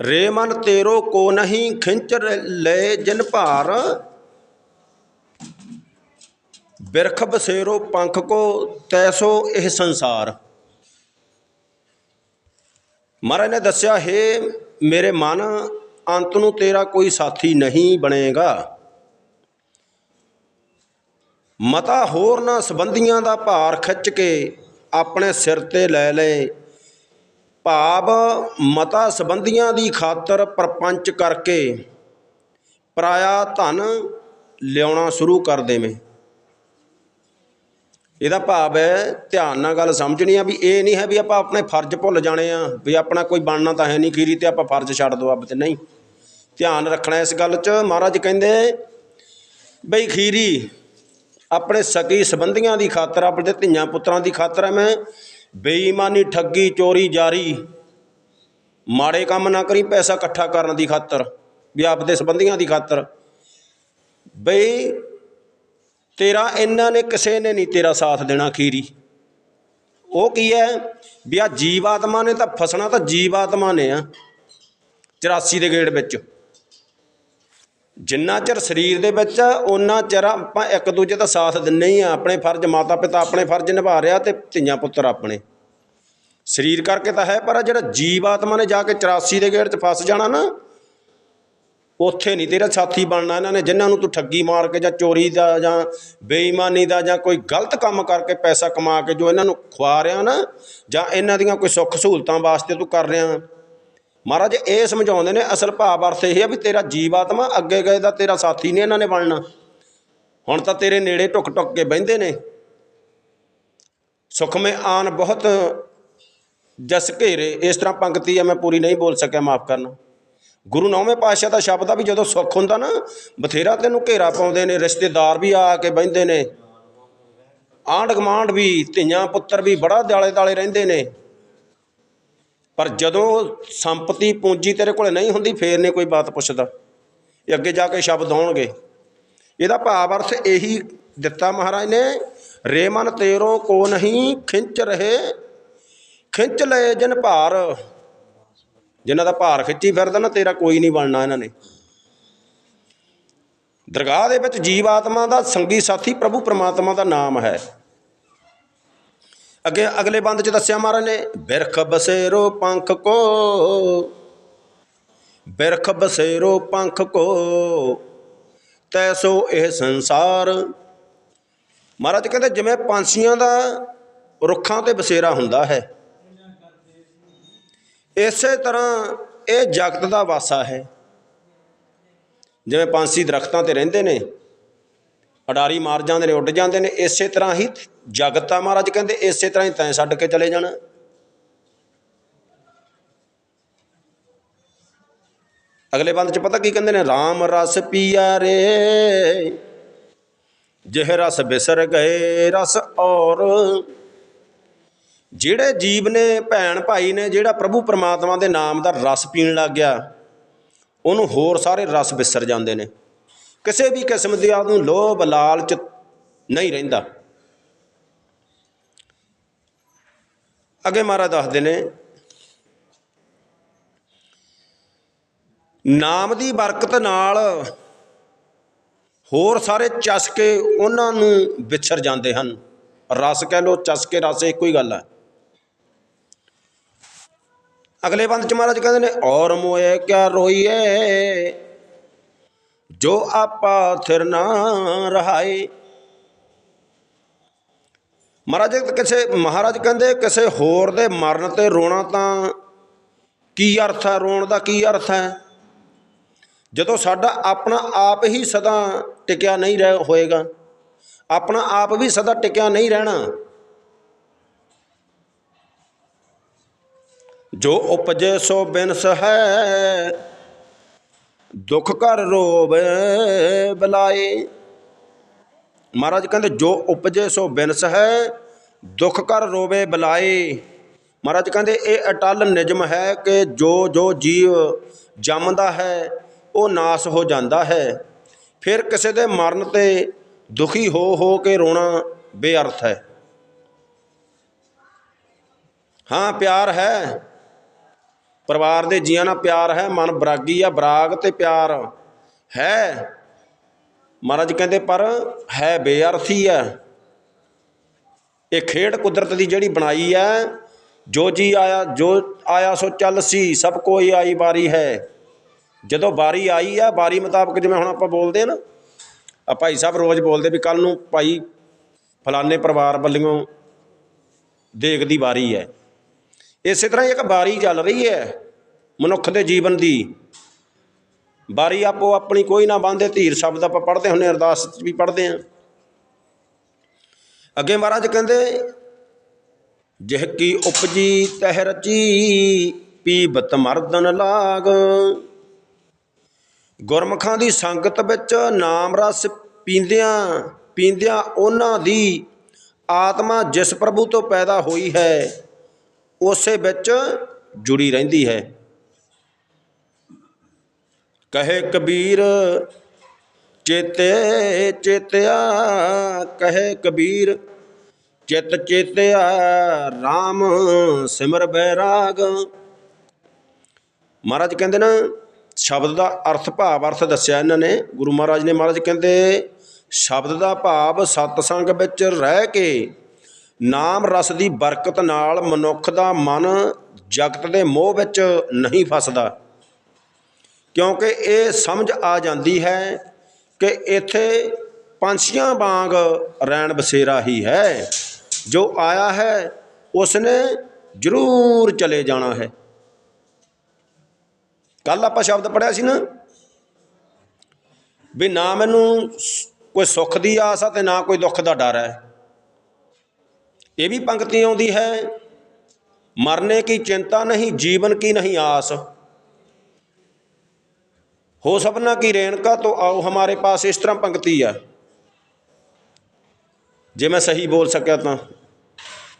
Ramon ਤੇਰੋ ਕੋ ਨਹੀਂ ਖਿੰਚ ਰ- ਲੈ ਜਿਨ ਭਾਰ। ਬਿਰਖ ਬਸੇਰੋ ਪੰਖ ਕੋ ਤੈਸੋ ਇਹ ਸੰਸਾਰ। ਮਹਾਰਾਜ ਨੇ ਦੱਸਿਆ, ਹੈ ਮੇਰੇ ਮਨ, ਅੰਤ ਨੂੰ ਤੇਰਾ ਕੋਈ ਸਾਥੀ ਨਹੀਂ ਬਣੇਗਾ। ਮਤਾ ਹੋਰ ਨਾ ਸੰਬੰਧੀਆਂ ਦਾ ਭਾਰ ਖਿੱਚ ਕੇ ਆਪਣੇ ਸਿਰ ਤੇ ਲੈ ਲੈ। ਭਾਵ ਮਤਾ ਸੰਬੰਧੀਆਂ ਦੀ ਖਾਤਰ ਪ੍ਰਪੰਚ ਕਰਕੇ ਪਰਾਇਆ ਧਨ ਲਿਆਉਣਾ ਸ਼ੁਰੂ ਕਰ ਦੇਵੇਂ। ਇਹਦਾ ਭਾਵ ਹੈ, ਧਿਆਨ ਨਾਲ ਗੱਲ ਸਮਝਣੀ ਆ ਵੀ ਇਹ ਨਹੀਂ ਹੈ ਵੀ ਆਪਾਂ ਆਪਣੇ ਫਰਜ਼ ਭੁੱਲ ਜਾਣੇ ਆ, ਵੀ ਆਪਣਾ ਕੋਈ ਬਣਨਾ ਤਾਂ ਹੈ ਨਹੀਂ, ਖੀਰੀ ਤੇ ਆਪਾਂ ਫਰਜ਼ ਛੱਡ ਦੋ ਆਪ ਤੇ। ਨਹੀਂ, ਧਿਆਨ ਰੱਖਣਾ ਇਸ ਗੱਲ 'ਚ। ਮਹਾਰਾਜ ਕਹਿੰਦੇ, ਬਈ ਖੀਰੀ ਆਪਣੇ ਸਕੀ ਸੰਬੰਧੀਆਂ ਦੀ ਖਾਤਰ, ਆਪਣੇ ਧੀਆਂ ਪੁੱਤਰਾਂ ਦੀ ਖਾਤਰ ਹੈ। ਮੈਂ ਬੇਈਮਾਨੀ ਠੱਗੀ ਚੋਰੀ ਜਾਰੀ। ਮਾੜੇ ਕੰਮ ਨਾ ਕਰੀ, ਪੈਸਾ ਇਕੱਠਾ ਕਰਨ ਦੀ ਖਾਤਰ, ਵੀ ਆਪਦੇ ਸੰਬੰਧੀਆਂ ਦੀ ਖਾਤਰ। ਬਈ, ਤੇਰਾ, ਇਹਨਾਂ ਨੇ ਕਿਸੇ ਨੇ ਨਹੀਂ ਤੇਰਾ ਸਾਥ ਦੇਣਾ ਖੀਰੀ। ਉਹ ਕੀ ਹੈ ਵੀ ਆ ਜੀਵਾਤਮਾ ਨੇ ਤਾਂ ਫਸਣਾ ਤਾਂ ਜੀਵਾਤਮਾ ਨੇ ਆ 84 ਦੇ ਗੇੜ ਵਿੱਚ। ਜਿੰਨਾ ਚਿਰ ਸਰੀਰ ਦੇ ਵਿੱਚ ਉਹਨਾਂ ਚਿਰ ਆਪਾਂ ਇੱਕ ਦੂਜੇ ਦਾ ਸਾਥ ਦਿੰਨੇ ਹੀ ਆ, ਆਪਣੇ ਫਰਜ਼ ਮਾਤਾ ਪਿਤਾ ਆਪਣੇ ਫਰਜ਼ ਨਿਭਾ ਰਿਹਾ ਤੇ ਧੀਆਂ ਪੁੱਤਰ ਆਪਣੇ। ਸਰੀਰ ਕਰਕੇ ਤਾਂ ਹੈ, ਪਰ ਜਿਹੜਾ ਜੀਵ ਆਤਮਾ ਨੇ ਜਾ ਕੇ 84 ਦੇ ਗੇੜ 'ਚ ਫਸ ਜਾਣਾ ਨਾ, ਉੱਥੇ ਨਹੀਂ ਤੇਰਾ ਸਾਥੀ ਬਣਨਾ ਇਹਨਾਂ ਨੇ, ਜਿਨ੍ਹਾਂ ਨੂੰ ਤੂੰ ਠੱਗੀ ਮਾਰ ਕੇ ਜਾਂ ਚੋਰੀ ਦਾ ਜਾਂ ਬੇਈਮਾਨੀ ਦਾ ਜਾਂ ਕੋਈ ਗਲਤ ਕੰਮ ਕਰਕੇ ਪੈਸਾ ਕਮਾ ਕੇ ਜੋ ਇਹਨਾਂ ਨੂੰ ਖਵਾ ਰਿਹਾ ਨਾ, ਜਾਂ ਇਹਨਾਂ ਦੀਆਂ ਕੋਈ ਸੁੱਖ ਸਹੂਲਤਾਂ ਵਾਸਤੇ ਤੂੰ ਕਰ ਰਿਹਾ। ਮਹਾਰਾਜ, ਇਹ ਸਮਝਾਉਂਦੇ ਨੇ, ਅਸਲ ਭਾਵ ਅਰਥ ਇਹ ਹੈ ਵੀ ਤੇਰਾ ਜੀਵ ਆਤਮਾ ਅੱਗੇ ਗਏ ਦਾ ਤੇਰਾ ਸਾਥੀ ਨਹੀਂ ਇਹਨਾਂ ਨੇ ਬਣਨਾ। ਹੁਣ ਤਾਂ ਤੇਰੇ ਨੇੜੇ ਟੁਕ ਟੁਕ ਕੇ ਬਹਿੰਦੇ ਨੇ। ਸੁਖਮੇ ਆਨ ਬਹੁਤ ਜਸ ਘੇਰੇ। ਇਸ ਤਰ੍ਹਾਂ ਪੰਕਤੀ ਹੈ, ਮੈਂ ਪੂਰੀ ਨਹੀਂ ਬੋਲ ਸਕਿਆ, ਮਾਫ ਕਰਨਾ। ਗੁਰੂ ਨੌਵੇਂ ਪਾਤਸ਼ਾਹ ਦਾ ਸ਼ਬਦ ਆ ਵੀ ਜਦੋਂ ਸੁੱਖ ਹੁੰਦਾ ਨਾ, ਬਥੇਰਾ ਤੈਨੂੰ ਘੇਰਾ ਪਾਉਂਦੇ ਨੇ, ਰਿਸ਼ਤੇਦਾਰ ਵੀ ਆ ਕੇ ਬਹਿੰਦੇ ਨੇ। ਆਂਢ ਗੁਆਂਢ ਵੀ, ਧੀਆਂ ਪੁੱਤਰ ਵੀ ਬੜਾ ਦਿਆਲੇ ਦਾਲੇ ਰਹਿੰਦੇ ਨੇ। ਪਰ ਜਦੋਂ ਸੰਪਤੀ ਪੂੰਜੀ ਤੇਰੇ ਕੋਲ ਨਹੀਂ ਹੁੰਦੀ, ਫੇਰ ਨੇ ਕੋਈ ਬਾਤ ਪੁੱਛਦਾ। ਇਹ ਅੱਗੇ ਜਾ ਕੇ ਸ਼ਬਦ ਆਉਣਗੇ ਇਹਦਾ ਭਾਵ ਅਰਥ ਇਹੀ ਦਿੱਤਾ ਮਹਾਰਾਜ ਨੇ, ਰੇਮਨ ਤੇਰੋਂ ਕੋ ਨਹੀਂ ਖਿੰਚ ਰਹੇ, ਖਿੰਚ ਲਏ ਜਨ ਭਾਰ। ਜਿਨ੍ਹਾਂ ਦਾ ਭਾਰ ਖਿੱਚੀ ਫਿਰਦਾ ਨਾ, ਤੇਰਾ ਕੋਈ ਨਹੀਂ ਬਣਨਾ ਇਹਨਾਂ ਨੇ। ਦਰਗਾਹ ਦੇ ਵਿੱਚ ਜੀਵ ਆਤਮਾ ਦਾ ਸੰਗੀ ਸਾਥੀ ਪ੍ਰਭੂ ਪ੍ਰਮਾਤਮਾ ਦਾ ਨਾਮ ਹੈ। ਅੱਗੇ ਅਗਲੇ ਬੰਦ ਚ ਦੱਸਿਆ ਮਹਾਰਾਜ ਨੇ, ਬਿਰਖ ਬਸੇਰੋ ਪੰਖ ਕੋ। ਬਿਰਖ ਬਸੇਰੋ ਪੰਖ ਕੋ। ਤੈਸੋ ਇਹ ਸੰਸਾਰ। ਮਹਾਰਾਜ ਕਹਿੰਦੇ ਜਿਵੇਂ ਪੰਛੀਆਂ ਦਾ ਰੁੱਖਾਂ ਤੇ ਬਸੇਰਾ ਹੁੰਦਾ ਹੈ, ਇਸੇ ਤਰ੍ਹਾਂ ਇਹ ਜਗਤ ਦਾ ਵਾਸਾ ਹੈ। ਜਿਵੇਂ ਪੰਛੀ ਦਰਖਤਾਂ ਤੇ ਰਹਿੰਦੇ ਨੇ ਅਡਾਰੀ ਮਾਰ ਜਾਂਦੇ ਨੇ, ਉੱਡ ਜਾਂਦੇ ਨੇ, ਇਸੇ ਤਰ੍ਹਾਂ ਹੀ ਜਗਤ ਮਹਾਰਾਜ ਕਹਿੰਦੇ, ਇਸੇ ਤਰ੍ਹਾਂ ਹੀ ਤੈਂ ਛੱਡ ਕੇ ਚਲੇ ਜਾਣਾ। ਅਗਲੇ ਬੰਦ ਚ ਪਤਾ ਕੀ ਕਹਿੰਦੇ ਨੇ RAM ਰਸ ਪੀਆ ਰੇ, ਜਿਹ ਰਸ ਬਿਸਰ ਗਏ ਰਸ ਔਰ। ਜਿਹੜੇ ਜੀਵ ਨੇ, ਭੈਣ ਭਾਈ ਨੇ, ਜਿਹੜਾ ਪ੍ਰਭੂ ਪਰਮਾਤਮਾ ਦੇ ਨਾਮ ਦਾ ਰਸ ਪੀਣ ਲੱਗ ਗਿਆ, ਉਹਨੂੰ ਹੋਰ ਸਾਰੇ ਰਸ ਬਿਸਰ ਜਾਂਦੇ ਨੇ। ਕਿਸੇ ਵੀ ਕਿਸਮ ਦੀ ਨੂੰ ਲੋਭ ਲਾਲਚ ਨਹੀਂ ਰਹਿੰਦਾ। ਅੱਗੇ ਮਹਾਰਾਜ ਦੱਸਦੇ ਨੇ, ਨਾਮ ਦੀ ਬਰਕਤ ਨਾਲ ਹੋਰ ਸਾਰੇ ਚਸਕੇ ਉਹਨਾਂ ਨੂੰ ਵਿਛਰ ਜਾਂਦੇ ਹਨ। ਰਸ ਕਹਿ ਲੋ ਚਸਕੇ ਰਸ ਇੱਕੋ ਹੀ ਗੱਲ ਹੈ ਅਗਲੇ ਬੰਦ ਚ ਮਹਾਰਾਜ ਕਹਿੰਦੇ ਨੇ, ਔਰ ਮੋਏ ਕਿਆ ਰੋਈਏ? ਜੋ ਆਪਾ ਥਿਰ ਨਾ ਰਹਾਏ। ਮਹਾਰਾਜ, ਕਿਸੇ ਮਹਾਰਾਜ ਕਹਿੰਦੇ, ਕਿਸੇ ਹੋਰ ਦੇ ਮਰਨ ਤੇ ਰੋਣਾ ਤਾਂ ਕੀ ਅਰਥ ਹੈ? ਰੋਣ ਦਾ ਕੀ ਅਰਥ ਹੈ? ਜਦੋਂ ਸਾਡਾ ਆਪਣਾ ਆਪ ਹੀ ਸਦਾ ਟਿਕਿਆ ਨਹੀਂ ਰਹਿ ਹੋਏਗਾ, ਆਪਣਾ ਆਪ ਵੀ ਸਦਾ ਟਿਕਿਆ ਨਹੀਂ ਰਹਿਣਾ, ਜੋ ਉਪਜੇ ਸੋ ਬਿਨਸ ਹੈ ਦੁੱਖ ਘਰ ਰੋਵੇ ਬਲਾਏ। ਮਹਾਰਾਜ ਕਹਿੰਦੇ, ਜੋ ਉਪਜੇ ਸੋ ਬਿਨਸ ਹੈ, ਦੁੱਖ ਘਰ ਰੋਵੇ ਬਲਾਏ। ਮਹਾਰਾਜ ਕਹਿੰਦੇ, ਇਹ ਅਟਲ ਨਿਯਮ ਹੈ ਕਿ ਜੋ ਜੋ ਜੀਵ ਜੰਮਦਾ ਹੈ, ਉਹ ਨਾਸ ਹੋ ਜਾਂਦਾ ਹੈ। ਫਿਰ ਕਿਸੇ ਦੇ ਮਰਨ ਤੇ ਦੁਖੀ ਹੋ ਹੋ ਕੇ ਰੋਣਾ ਬੇਅਰਥ ਹੈ। ਹਾਂ, ਪਿਆਰ ਹੈ। ਪਰਿਵਾਰ ਦੇ ਜੀਆਂ ਨਾਲ ਪਿਆਰ ਹੈ, ਮਨ ਬਰਾਗੀ ਆ, ਬਰਾਗ ਤੇ ਪਿਆਰ ਹੈ। ਮਹਾਰਾਜ ਕਹਿੰਦੇ, ਪਰ ਹੈ ਬੇਅਰਥੀ ਹੈ। ਇਹ ਖੇਡ ਕੁਦਰਤ ਦੀ ਜਿਹੜੀ ਬਣਾਈ ਹੈ, ਜੋ ਜੀ ਆਇਆ, ਜੋ ਆਇਆ ਸੋ ਚੱਲ ਸੀ, ਸਭ ਕੋਈ ਆਈ ਵਾਰੀ ਹੈ। ਜਦੋਂ ਵਾਰੀ ਆਈ ਹੈ ਵਾਰੀ ਮੁਤਾਬਕ ਜਿਵੇਂ ਹੁਣ ਆਪਾਂ ਬੋਲਦੇ ਆ ਨਾ, ਆ ਭਾਈ ਸਾਹਿਬ ਰੋਜ਼ ਬੋਲਦੇ ਵੀ ਕੱਲ ਨੂੰ ਭਾਈ ਫਲਾਣੇ ਪਰਿਵਾਰ ਵੱਲੋਂ ਦੇਗ ਦੀ ਵਾਰੀ ਹੈ। ਇਸੇ ਤਰ੍ਹਾਂ ਇੱਕ ਵਾਰੀ ਚੱਲ ਰਹੀ ਹੈ ਮਨੁੱਖ ਦੇ ਜੀਵਨ ਦੀ। ਬਾਰੀ ਆਪੋ ਆਪਣੀ ਕੋਈ ਨਾ ਬੰਦੇ ਧੀਰ ਸ਼ਬਦ ਆਪਾਂ ਪੜ੍ਹਦੇ ਹੁੰਨੇ ਅਰਦਾਸ 'ਚ ਵੀ ਪੜ੍ਹਦੇ ਆ ਅੱਗੇ ਮਹਾਰਾਜ ਕਹਿੰਦੇ, ਜਿਹ ਕੀ ਉਪਜੀ ਤਹਿ ਰਚੀ, ਪੀਬਤ ਮਰਦਨ ਲਾਗ। ਗੁਰਮਖਾਂ ਦੀ ਸੰਗਤ ਵਿੱਚ ਨਾਮ ਰਸ ਪੀਂਦਿਆਂ ਪੀਂਦਿਆਂ ਉਹਨਾਂ ਦੀ ਆਤਮਾ ਜਿਸ ਪ੍ਰਭੂ ਤੋਂ ਪੈਦਾ ਹੋਈ ਹੈ ਉਸੇ ਵਿੱਚ ਜੁੜੀ ਰਹਿੰਦੀ ਹੈ। ਕਹੇ ਕਬੀਰ, ਚੇਤੇ ਚੇਤਿਆ, ਕਹੇ ਕਬੀਰ, ਚਿਤ ਚੇਤਿਆ RAM ਸਿਮਰ ਬੈਰਾਗ। ਮਹਾਰਾਜ ਕਹਿੰਦੇ ਨਾ, ਸ਼ਬਦ ਦਾ ਅਰਥ ਭਾਵ ਅਰਥ ਦੱਸਿਆ ਇਹਨਾਂ ਨੇ। ਗੁਰੂ ਮਹਾਰਾਜ ਨੇ ਮਹਾਰਾਜ ਕਹਿੰਦੇ, ਸ਼ਬਦ ਦਾ ਭਾਵ ਸਤਸੰਗ ਵਿੱਚ ਰਹਿ ਕੇ ਨਾਮ ਰਸ ਦੀ ਬਰਕਤ ਨਾਲ ਮਨੁੱਖ ਦਾ ਮਨ ਜਗਤ ਦੇ ਮੋਹ ਵਿੱਚ ਨਹੀਂ ਫਸਦਾ। ਕਿਉਂਕਿ ਇਹ ਸਮਝ ਆ ਜਾਂਦੀ ਹੈ ਕਿ ਇੱਥੇ ਪੰਛੀਆਂ ਵਾਂਗ ਰੈਣ ਬਸੇਰਾ ਹੀ ਹੈ। ਜੋ ਆਇਆ ਹੈ, ਉਸਨੇ ਜ਼ਰੂਰ ਚਲੇ ਜਾਣਾ ਹੈ। ਕੱਲ ਆਪਾਂ ਸ਼ਬਦ ਪੜਿਆ ਸੀ ਨਾ, ਵੀ ਨਾ ਮੈਨੂੰ ਕੋਈ ਸੁੱਖ ਦੀ ਆਸ ਆ ਤੇ ਨਾ ਕੋਈ ਦੁੱਖ ਦਾ ਡਰ ਹੈ। ਇਹ ਵੀ ਪੰਕਤੀ ਆਉਂਦੀ ਹੈ, ਮਰਨੇ ਕੀ ਚਿੰਤਾ ਨਹੀਂ, ਜੀਵਨ ਕੀ ਨਹੀਂ ਆਸ। ਹੋ ਸਭਨਾ ਕੀ ਰੇਣਕਾ ਤੋਂ ਆਓ ਹਮਾਰੇ ਪਾਸ, ਇਸ ਤਰ੍ਹਾਂ ਪੰਕਤੀ ਆ। ਜੇ ਮੈਂ ਸਹੀ ਬੋਲ ਸਕਿਆ ਤਾਂ।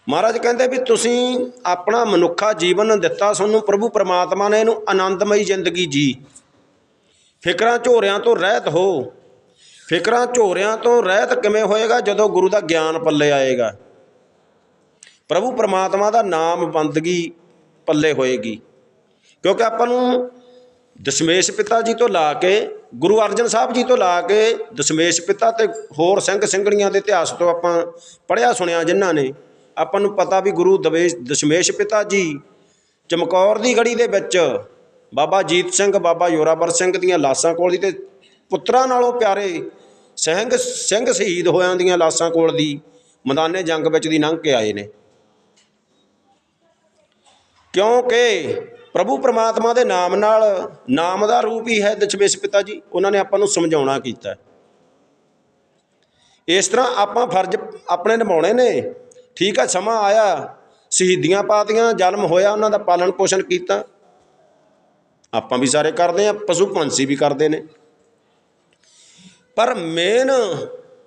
ਮਹਾਰਾਜ ਕਹਿੰਦੇ ਵੀ ਤੁਸੀਂ ਆਪਣਾ ਮਨੁੱਖਾ ਜੀਵਨ ਦਿੱਤਾ ਤੁਹਾਨੂੰ ਪ੍ਰਭੂ ਪਰਮਾਤਮਾ ਨੇ ਇਹਨੂੰ ਆਨੰਦਮਈ ਜ਼ਿੰਦਗੀ ਜੀ। ਫਿਕਰਾਂ ਝੋਰਿਆਂ ਤੋਂ ਰਹਿਤ ਹੋ। ਫਿਕਰਾਂ ਝੋਰਿਆਂ ਤੋਂ ਰਹਿਤ ਕਿਵੇਂ ਹੋਏਗਾ? ਜਦੋਂ ਗੁਰੂ ਦਾ ਗਿਆਨ ਪੱਲੇ ਆਏਗਾ। ਪ੍ਰਭੂ ਪਰਮਾਤਮਾ ਦਾ ਨਾਮ ਬੰਦਗੀ ਪੱਲੇ ਹੋਏਗੀ। ਕਿਉਂਕਿ ਆਪਾਂ ਨੂੰ ਦਸ਼ਮੇਸ਼ ਪਿਤਾ ਜੀ ਤੋਂ ਲਾ ਕੇ, ਗੁਰੂ ਅਰਜਨ ਸਾਹਿਬ ਜੀ ਤੋਂ ਲਾ ਕੇ ਦਸ਼ਮੇਸ਼ ਪਿਤਾ ਤੇ ਹੋਰ ਸਿੰਘ ਸਿੰਘਣੀਆਂ ਦੇ ਇਤਿਹਾਸ ਤੋਂ ਆਪਾਂ ਪੜ੍ਹਿਆ ਸੁਣਿਆ ਜਿਨ੍ਹਾਂ ਨੇ, ਆਪਾਂ ਨੂੰ ਪਤਾ ਵੀ ਗੁਰੂ ਦਵੇਸ਼, ਦਸ਼ਮੇਸ਼ ਪਿਤਾ ਜੀ ਚਮਕੌਰ ਦੀ ਗੜੀ ਦੇ ਵਿੱਚ ਬਾਬਾ ਜੀਤ ਸਿੰਘ, ਬਾਬਾ ਯੋਰਾਵਰ ਸਿੰਘ ਦੀਆਂ ਲਾਸ਼ਾਂ ਕੋਲ ਦੀ ਤੇ ਪੁੱਤਰਾਂ ਨਾਲੋਂ ਪਿਆਰੇ ਸਿੰਘ ਸਿੰਘ ਸ਼ਹੀਦ ਹੋਇਆਂ ਦੀਆਂ ਲਾਸ਼ਾਂ ਕੋਲ ਦੀ ਮੈਦਾਨੇ ਜੰਗ ਵਿੱਚ ਦੀ ਲੰਘ ਕੇ ਆਏ ਨੇ। ਕਿਉਂਕਿ ਪ੍ਰਭੂ ਪ੍ਰਮਾਤਮਾ ਦੇ ਨਾਮ ਨਾਲ ਨਾਮ ਦਾ ਰੂਪ ਹੀ ਹੈ ਦਸ਼ਮੇਸ਼ ਪਿਤਾ ਜੀ, ਉਹਨਾਂ ਨੇ ਆਪਾਂ ਨੂੰ ਸਮਝਾਉਣਾ ਕੀਤਾ ਇਸ ਤਰ੍ਹਾਂ ਆਪਾਂ ਫਰਜ਼ ਆਪਣੇ ਨਿਭਾਉਣੇ ਨੇ। ਠੀਕ ਹੈ ਸਮਾਂ ਆਇਆ, ਸ਼ਹੀਦੀਆਂ ਪਾਤੀਆਂ, ਜਨਮ ਹੋਇਆ, ਉਹਨਾਂ ਦਾ ਪਾਲਣ ਪੋਸ਼ਣ ਕੀਤਾ। ਆਪਾਂ ਵੀ ਸਾਰੇ ਕਰਦੇ ਆ ਪਸ਼ੂ ਪੰਛੀ ਵੀ ਕਰਦੇ ਨੇ। ਪਰ ਮੇਨ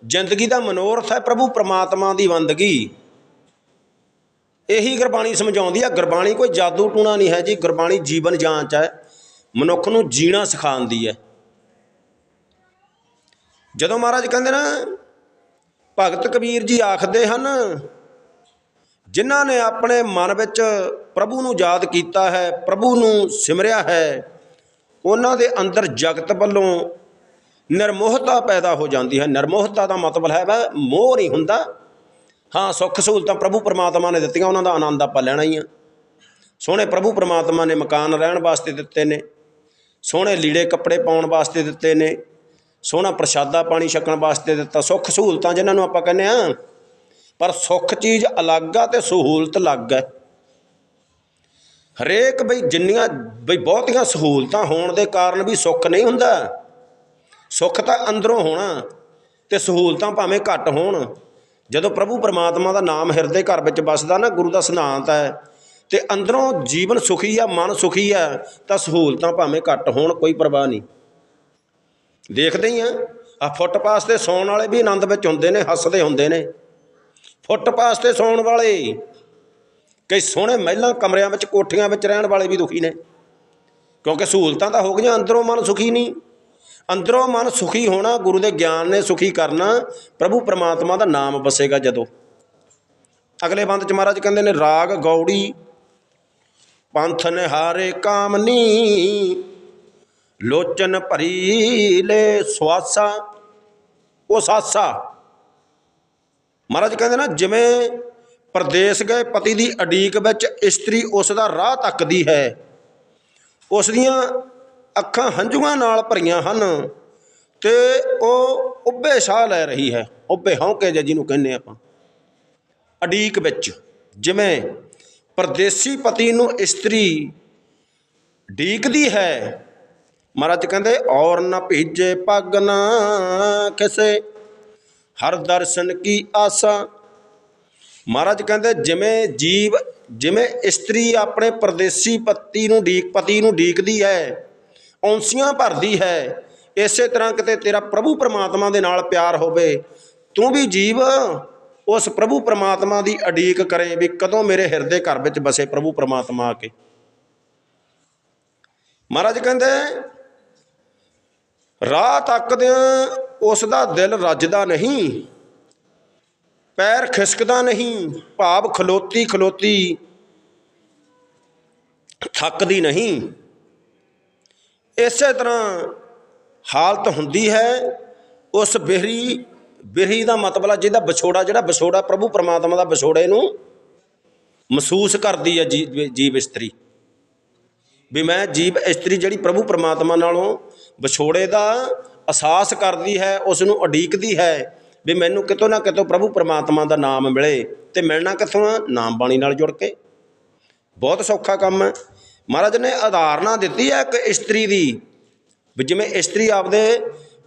ਜ਼ਿੰਦਗੀ ਦਾ ਮਨੋਰਥ ਹੈ ਪ੍ਰਭੂ ਪ੍ਰਮਾਤਮਾ ਦੀ ਬੰਦਗੀ ਇਹੀ ਗੁਰਬਾਣੀ ਸਮਝਾਉਂਦੀ ਆ, ਗੁਰਬਾਣੀ ਕੋਈ ਜਾਦੂ ਟੂਣਾ ਨਹੀਂ ਹੈ ਜੀ, ਗੁਰਬਾਣੀ ਜੀਵਨ ਜਾਂਚ ਹੈ, ਮਨੁੱਖ ਨੂੰ ਜੀਣਾ ਸਿਖਾਉਂਦੀ ਹੈ। ਜਦੋਂ ਮਹਾਰਾਜ ਕਹਿੰਦੇ ਨਾ, ਭਗਤ ਕਬੀਰ ਜੀ ਆਖਦੇ ਹਨ, ਜਿਨ੍ਹਾਂ ਨੇ ਆਪਣੇ ਮਨ ਵਿੱਚ ਪ੍ਰਭੂ ਨੂੰ ਯਾਦ ਕੀਤਾ ਹੈ, ਪ੍ਰਭੂ ਨੂੰ ਸਿਮਰਿਆ ਹੈ, ਉਹਨਾਂ ਦੇ ਅੰਦਰ ਜਗਤ ਵੱਲੋਂ ਨਿਰਮੋਹਤਾ ਪੈਦਾ ਹੋ ਜਾਂਦੀ ਹੈ। ਨਿਰਮੋਹਤਾ ਦਾ ਮਤਲਬ ਹੈ ਵਾ, ਮੋਹ ਨਹੀਂ ਹੁੰਦਾ ਹਾਂ, ਸੁੱਖ ਸਹੂਲਤਾਂ ਪ੍ਰਭੂ ਪਰਮਾਤਮਾ ਨੇ ਦਿੱਤੀਆਂ, ਉਹਨਾਂ ਦਾ ਆਨੰਦ ਆਪਾਂ ਲੈਣਾ ਹੀ ਆ। ਸੋਹਣੇ ਪ੍ਰਭੂ ਪਰਮਾਤਮਾ ਨੇ ਮਕਾਨ ਰਹਿਣ ਵਾਸਤੇ ਦਿੱਤੇ ਨੇ, ਸੋਹਣੇ ਲੀੜੇ ਕੱਪੜੇ ਪਾਉਣ ਵਾਸਤੇ ਦਿੱਤੇ ਨੇ, ਸੋਹਣਾ ਪ੍ਰਸ਼ਾਦਾ ਪਾਣੀ ਛਕਣ ਵਾਸਤੇ ਦਿੱਤਾ, ਸੁੱਖ ਸਹੂਲਤਾਂ ਜਿਨ੍ਹਾਂ ਨੂੰ ਆਪਾਂ ਕਹਿੰਦੇ ਆ ਪਰ ਸੁੱਖ ਚੀਜ਼ ਅਲੱਗ ਆ ਤੇ ਸਹੂਲਤ ਅਲੱਗ ਹੈ ਹਰੇਕ ਬਈ ਜਿੰਨੀਆਂ ਬਈ ਬਹੁਤੀਆਂ ਸਹੂਲਤਾਂ ਹੋਣ ਦੇ ਕਾਰਨ ਵੀ ਸੁੱਖ ਨਹੀਂ ਹੁੰਦਾ। ਸੁੱਖ ਤਾਂ ਅੰਦਰੋਂ ਹੋਣਾ ਤੇ ਸਹੂਲਤਾਂ ਭਾਵੇਂ ਘੱਟ ਹੋਣ। ਜਦੋਂ ਪ੍ਰਭੂ ਪਰਮਾਤਮਾ ਦਾ ਨਾਮ ਹਿਰਦੇ ਘਰ ਵਿੱਚ ਵੱਸਦਾ ਨਾ, ਗੁਰੂ ਦਾ ਸਿਧਾਂਤ ਹੈ, ਤੇ ਅੰਦਰੋਂ ਜੀਵਨ ਸੁਖੀ ਆ, ਮਨ ਸੁਖੀ ਆ, ਤਾਂ ਸਹੂਲਤਾਂ ਭਾਵੇਂ ਘੱਟ ਹੋਣ, ਕੋਈ ਪਰਵਾਹ ਨਹੀਂ। ਦੇਖਦੇ ਹੀ ਆ ਆ ਫੁੱਟਪਾਥ ਤੇ ਸੌਣ ਵਾਲੇ ਵੀ ਆਨੰਦ ਵਿੱਚ ਹੁੰਦੇ ਨੇ, ਹੱਸਦੇ ਹੁੰਦੇ ਨੇ। ਫੁੱਟਪਾਥ ਤੇ ਸੌਣ ਵਾਲੇ ਕਈ ਸੋਹਣੇ ਮਹਿਲਾਂ ਕਮਰਿਆਂ ਵਿੱਚ, ਕੋਠੀਆਂ ਵਿੱਚ ਰਹਿਣ ਵਾਲੇ ਵੀ ਦੁਖੀ ਨੇ, ਕਿਉਂਕਿ ਸਹੂਲਤਾਂ ਤਾਂ ਹੋ ਗਈਆਂ, ਅੰਦਰੋਂ ਮਨ ਸੁਖੀ ਨਹੀਂ। ਅੰਦਰੋਂ ਮਨ ਸੁਖੀ ਹੋਣਾ, ਗੁਰੂ ਦੇ ਗਿਆਨ ਨੇ ਸੁਖੀ ਕਰਨਾ, ਪ੍ਰਭੂ ਪਰਮਾਤਮਾ ਦਾ ਨਾਮ ਵਸੇਗਾ ਜਦੋਂ। ਅਗਲੇ ਬੰਦ ਚ ਮਹਾਰਾਜ ਕਹਿੰਦੇ ਨੇ, ਰਾਗ ਗੌੜੀ, ਪੰਥ ਨਿਹਾਰੇ ਕਾਮਨੀ, ਲੋਚਨ ਭਰੀ ਲੈ ਸਵਾਸਾ ਉਹ ਸਾਸਾ। ਮਹਾਰਾਜ ਕਹਿੰਦੇ ਨਾ, ਜਿਵੇਂ ਪਰਦੇਸ ਗਏ, ਪਤੀ ਦੀ ਅਡੀਕ ਵਿੱਚ ਇਸਤਰੀ ਉਸ ਦਾ ਰਾਹ ਤੱਕਦੀ ਹੈ, ਉਸ ਦੀਆਂ ਅੱਖਾਂ ਹੰਝੂਆਂ ਨਾਲ ਭਰੀਆਂ ਹਨ ਤੇ ਉਹ ਉੱਭੇ ਸਾਹ ਲੈ ਰਹੀ ਹੈ। ਉੱਭੇ ਹੌਂਕੇ ਜੇ ਜਿਹਨੂੰ ਕਹਿੰਦੇ ਆਪਾਂ। ਅਡੀਕ ਵਿੱਚ ਜਿਵੇਂ ਪਰਦੇਸੀ ਪਤੀ ਨੂੰ ਇਸਤਰੀ ਡੀਕਦੀ ਹੈ, ਮਹਾਰਾਜ ਕਹਿੰਦੇ, ਔਰ ਨਾ ਭੀਜੇ ਪੱਗ ਨਾ ਕਿਸੇ ਹਰ ਦਰਸ਼ਨ ਕੀ ਆਸਾ? ਮਹਾਰਾਜ ਕਹਿੰਦੇ, ਜਿਵੇਂ ਜੀਵ, ਜਿਵੇਂ ਇਸਤਰੀ ਆਪਣੇ ਪਰਦੇਸੀ ਪਤੀ ਨੂੰ ਡੀਕ ਪਤੀ ਨੂੰ ਡੀਕਦੀ ਹੈ ਔਂਸੀਆਂ ਭਰਦੀ ਹੈ, ਇਸੇ ਤਰ੍ਹਾਂ ਕਿਤੇ ਤੇਰਾ ਪ੍ਰਭੂ ਪਰਮਾਤਮਾ ਦੇ ਨਾਲ ਪਿਆਰ ਹੋਵੇ, ਤੂੰ ਵੀ ਜੀਵ, ਉਸ ਪ੍ਰਭੂ ਪਰਮਾਤਮਾ ਦੀ ਅਡੀਕ ਕਰੇ ਵੀ ਕਦੋਂ ਮੇਰੇ ਹਿਰਦੇ ਘਰ ਵਿੱਚ ਬਸੇ ਪ੍ਰਭੂ ਪਰਮਾਤਮਾ ਆ ਕੇ। ਮਹਾਰਾਜ ਕਹਿੰਦੇ ਰਾਹ ਤੱਕਦਿਆਂ ਉਸ ਦਾ ਦਿਲ ਰੱਜਦਾ ਨਹੀਂ, ਪੈਰ ਖਿਸਕਦਾ ਨਹੀਂ, ਭਾਵ ਖਲੋਤੀ ਖਲੋਤੀ ਥੱਕਦੀ ਨਹੀਂ। ਇਸੇ ਤਰ੍ਹਾਂ ਹਾਲਤ ਹੁੰਦੀ ਹੈ, ਉਸ ਬਿਹਰੀ ਬਿਹਰੀ ਦਾ ਮਤਲਬ ਹੈ ਜਿਹਦਾ ਵਿਛੋੜਾ, ਜਿਹੜਾ ਵਿਛੋੜਾ ਪ੍ਰਭੂ ਪਰਮਾਤਮਾ ਦਾ ਵਿਛੋੜੇ ਨੂੰ ਮਹਿਸੂਸ ਕਰਦੀ ਹੈ ਜੀ- ਜੀਵ ਇਸਤਰੀ। ਵੀ ਮੈਂ ਜੀਵ ਇਸਤਰੀ ਜਿਹੜੀ ਪ੍ਰਭੂ ਪਰਮਾਤਮਾ ਨਾਲੋਂ ਵਿਛੋੜੇ ਦਾ ਅਹਿਸਾਸ ਕਰਦੀ ਹੈ ਉਸ ਨੂੰ ਉਡੀਕਦੀ ਹੈ, ਵੀ ਮੈਨੂੰ ਕਿਤੋਂ ਨਾ ਕਿਤੋਂ ਪ੍ਰਭੂ ਪਰਮਾਤਮਾ ਦਾ ਨਾਮ ਮਿਲੇ ਤੇ ਮਿਲਣਾ ਕਿੱਥੋਂ ਆ? ਨਾਮ ਬਾਣੀ ਨਾਲ ਜੁੜ ਕੇ। ਬਹੁਤ ਸੌਖਾ ਕੰਮ ਹੈ। ਮਹਾਰਾਜ ਨੇ ਉਦਾਹਰਨਾਂ ਦਿੱਤੀ ਹੈ ਇੱਕ ਇਸਤਰੀ ਦੀ, ਵੀ ਜਿਵੇਂ ਇਸਤਰੀ ਆਪਦੇ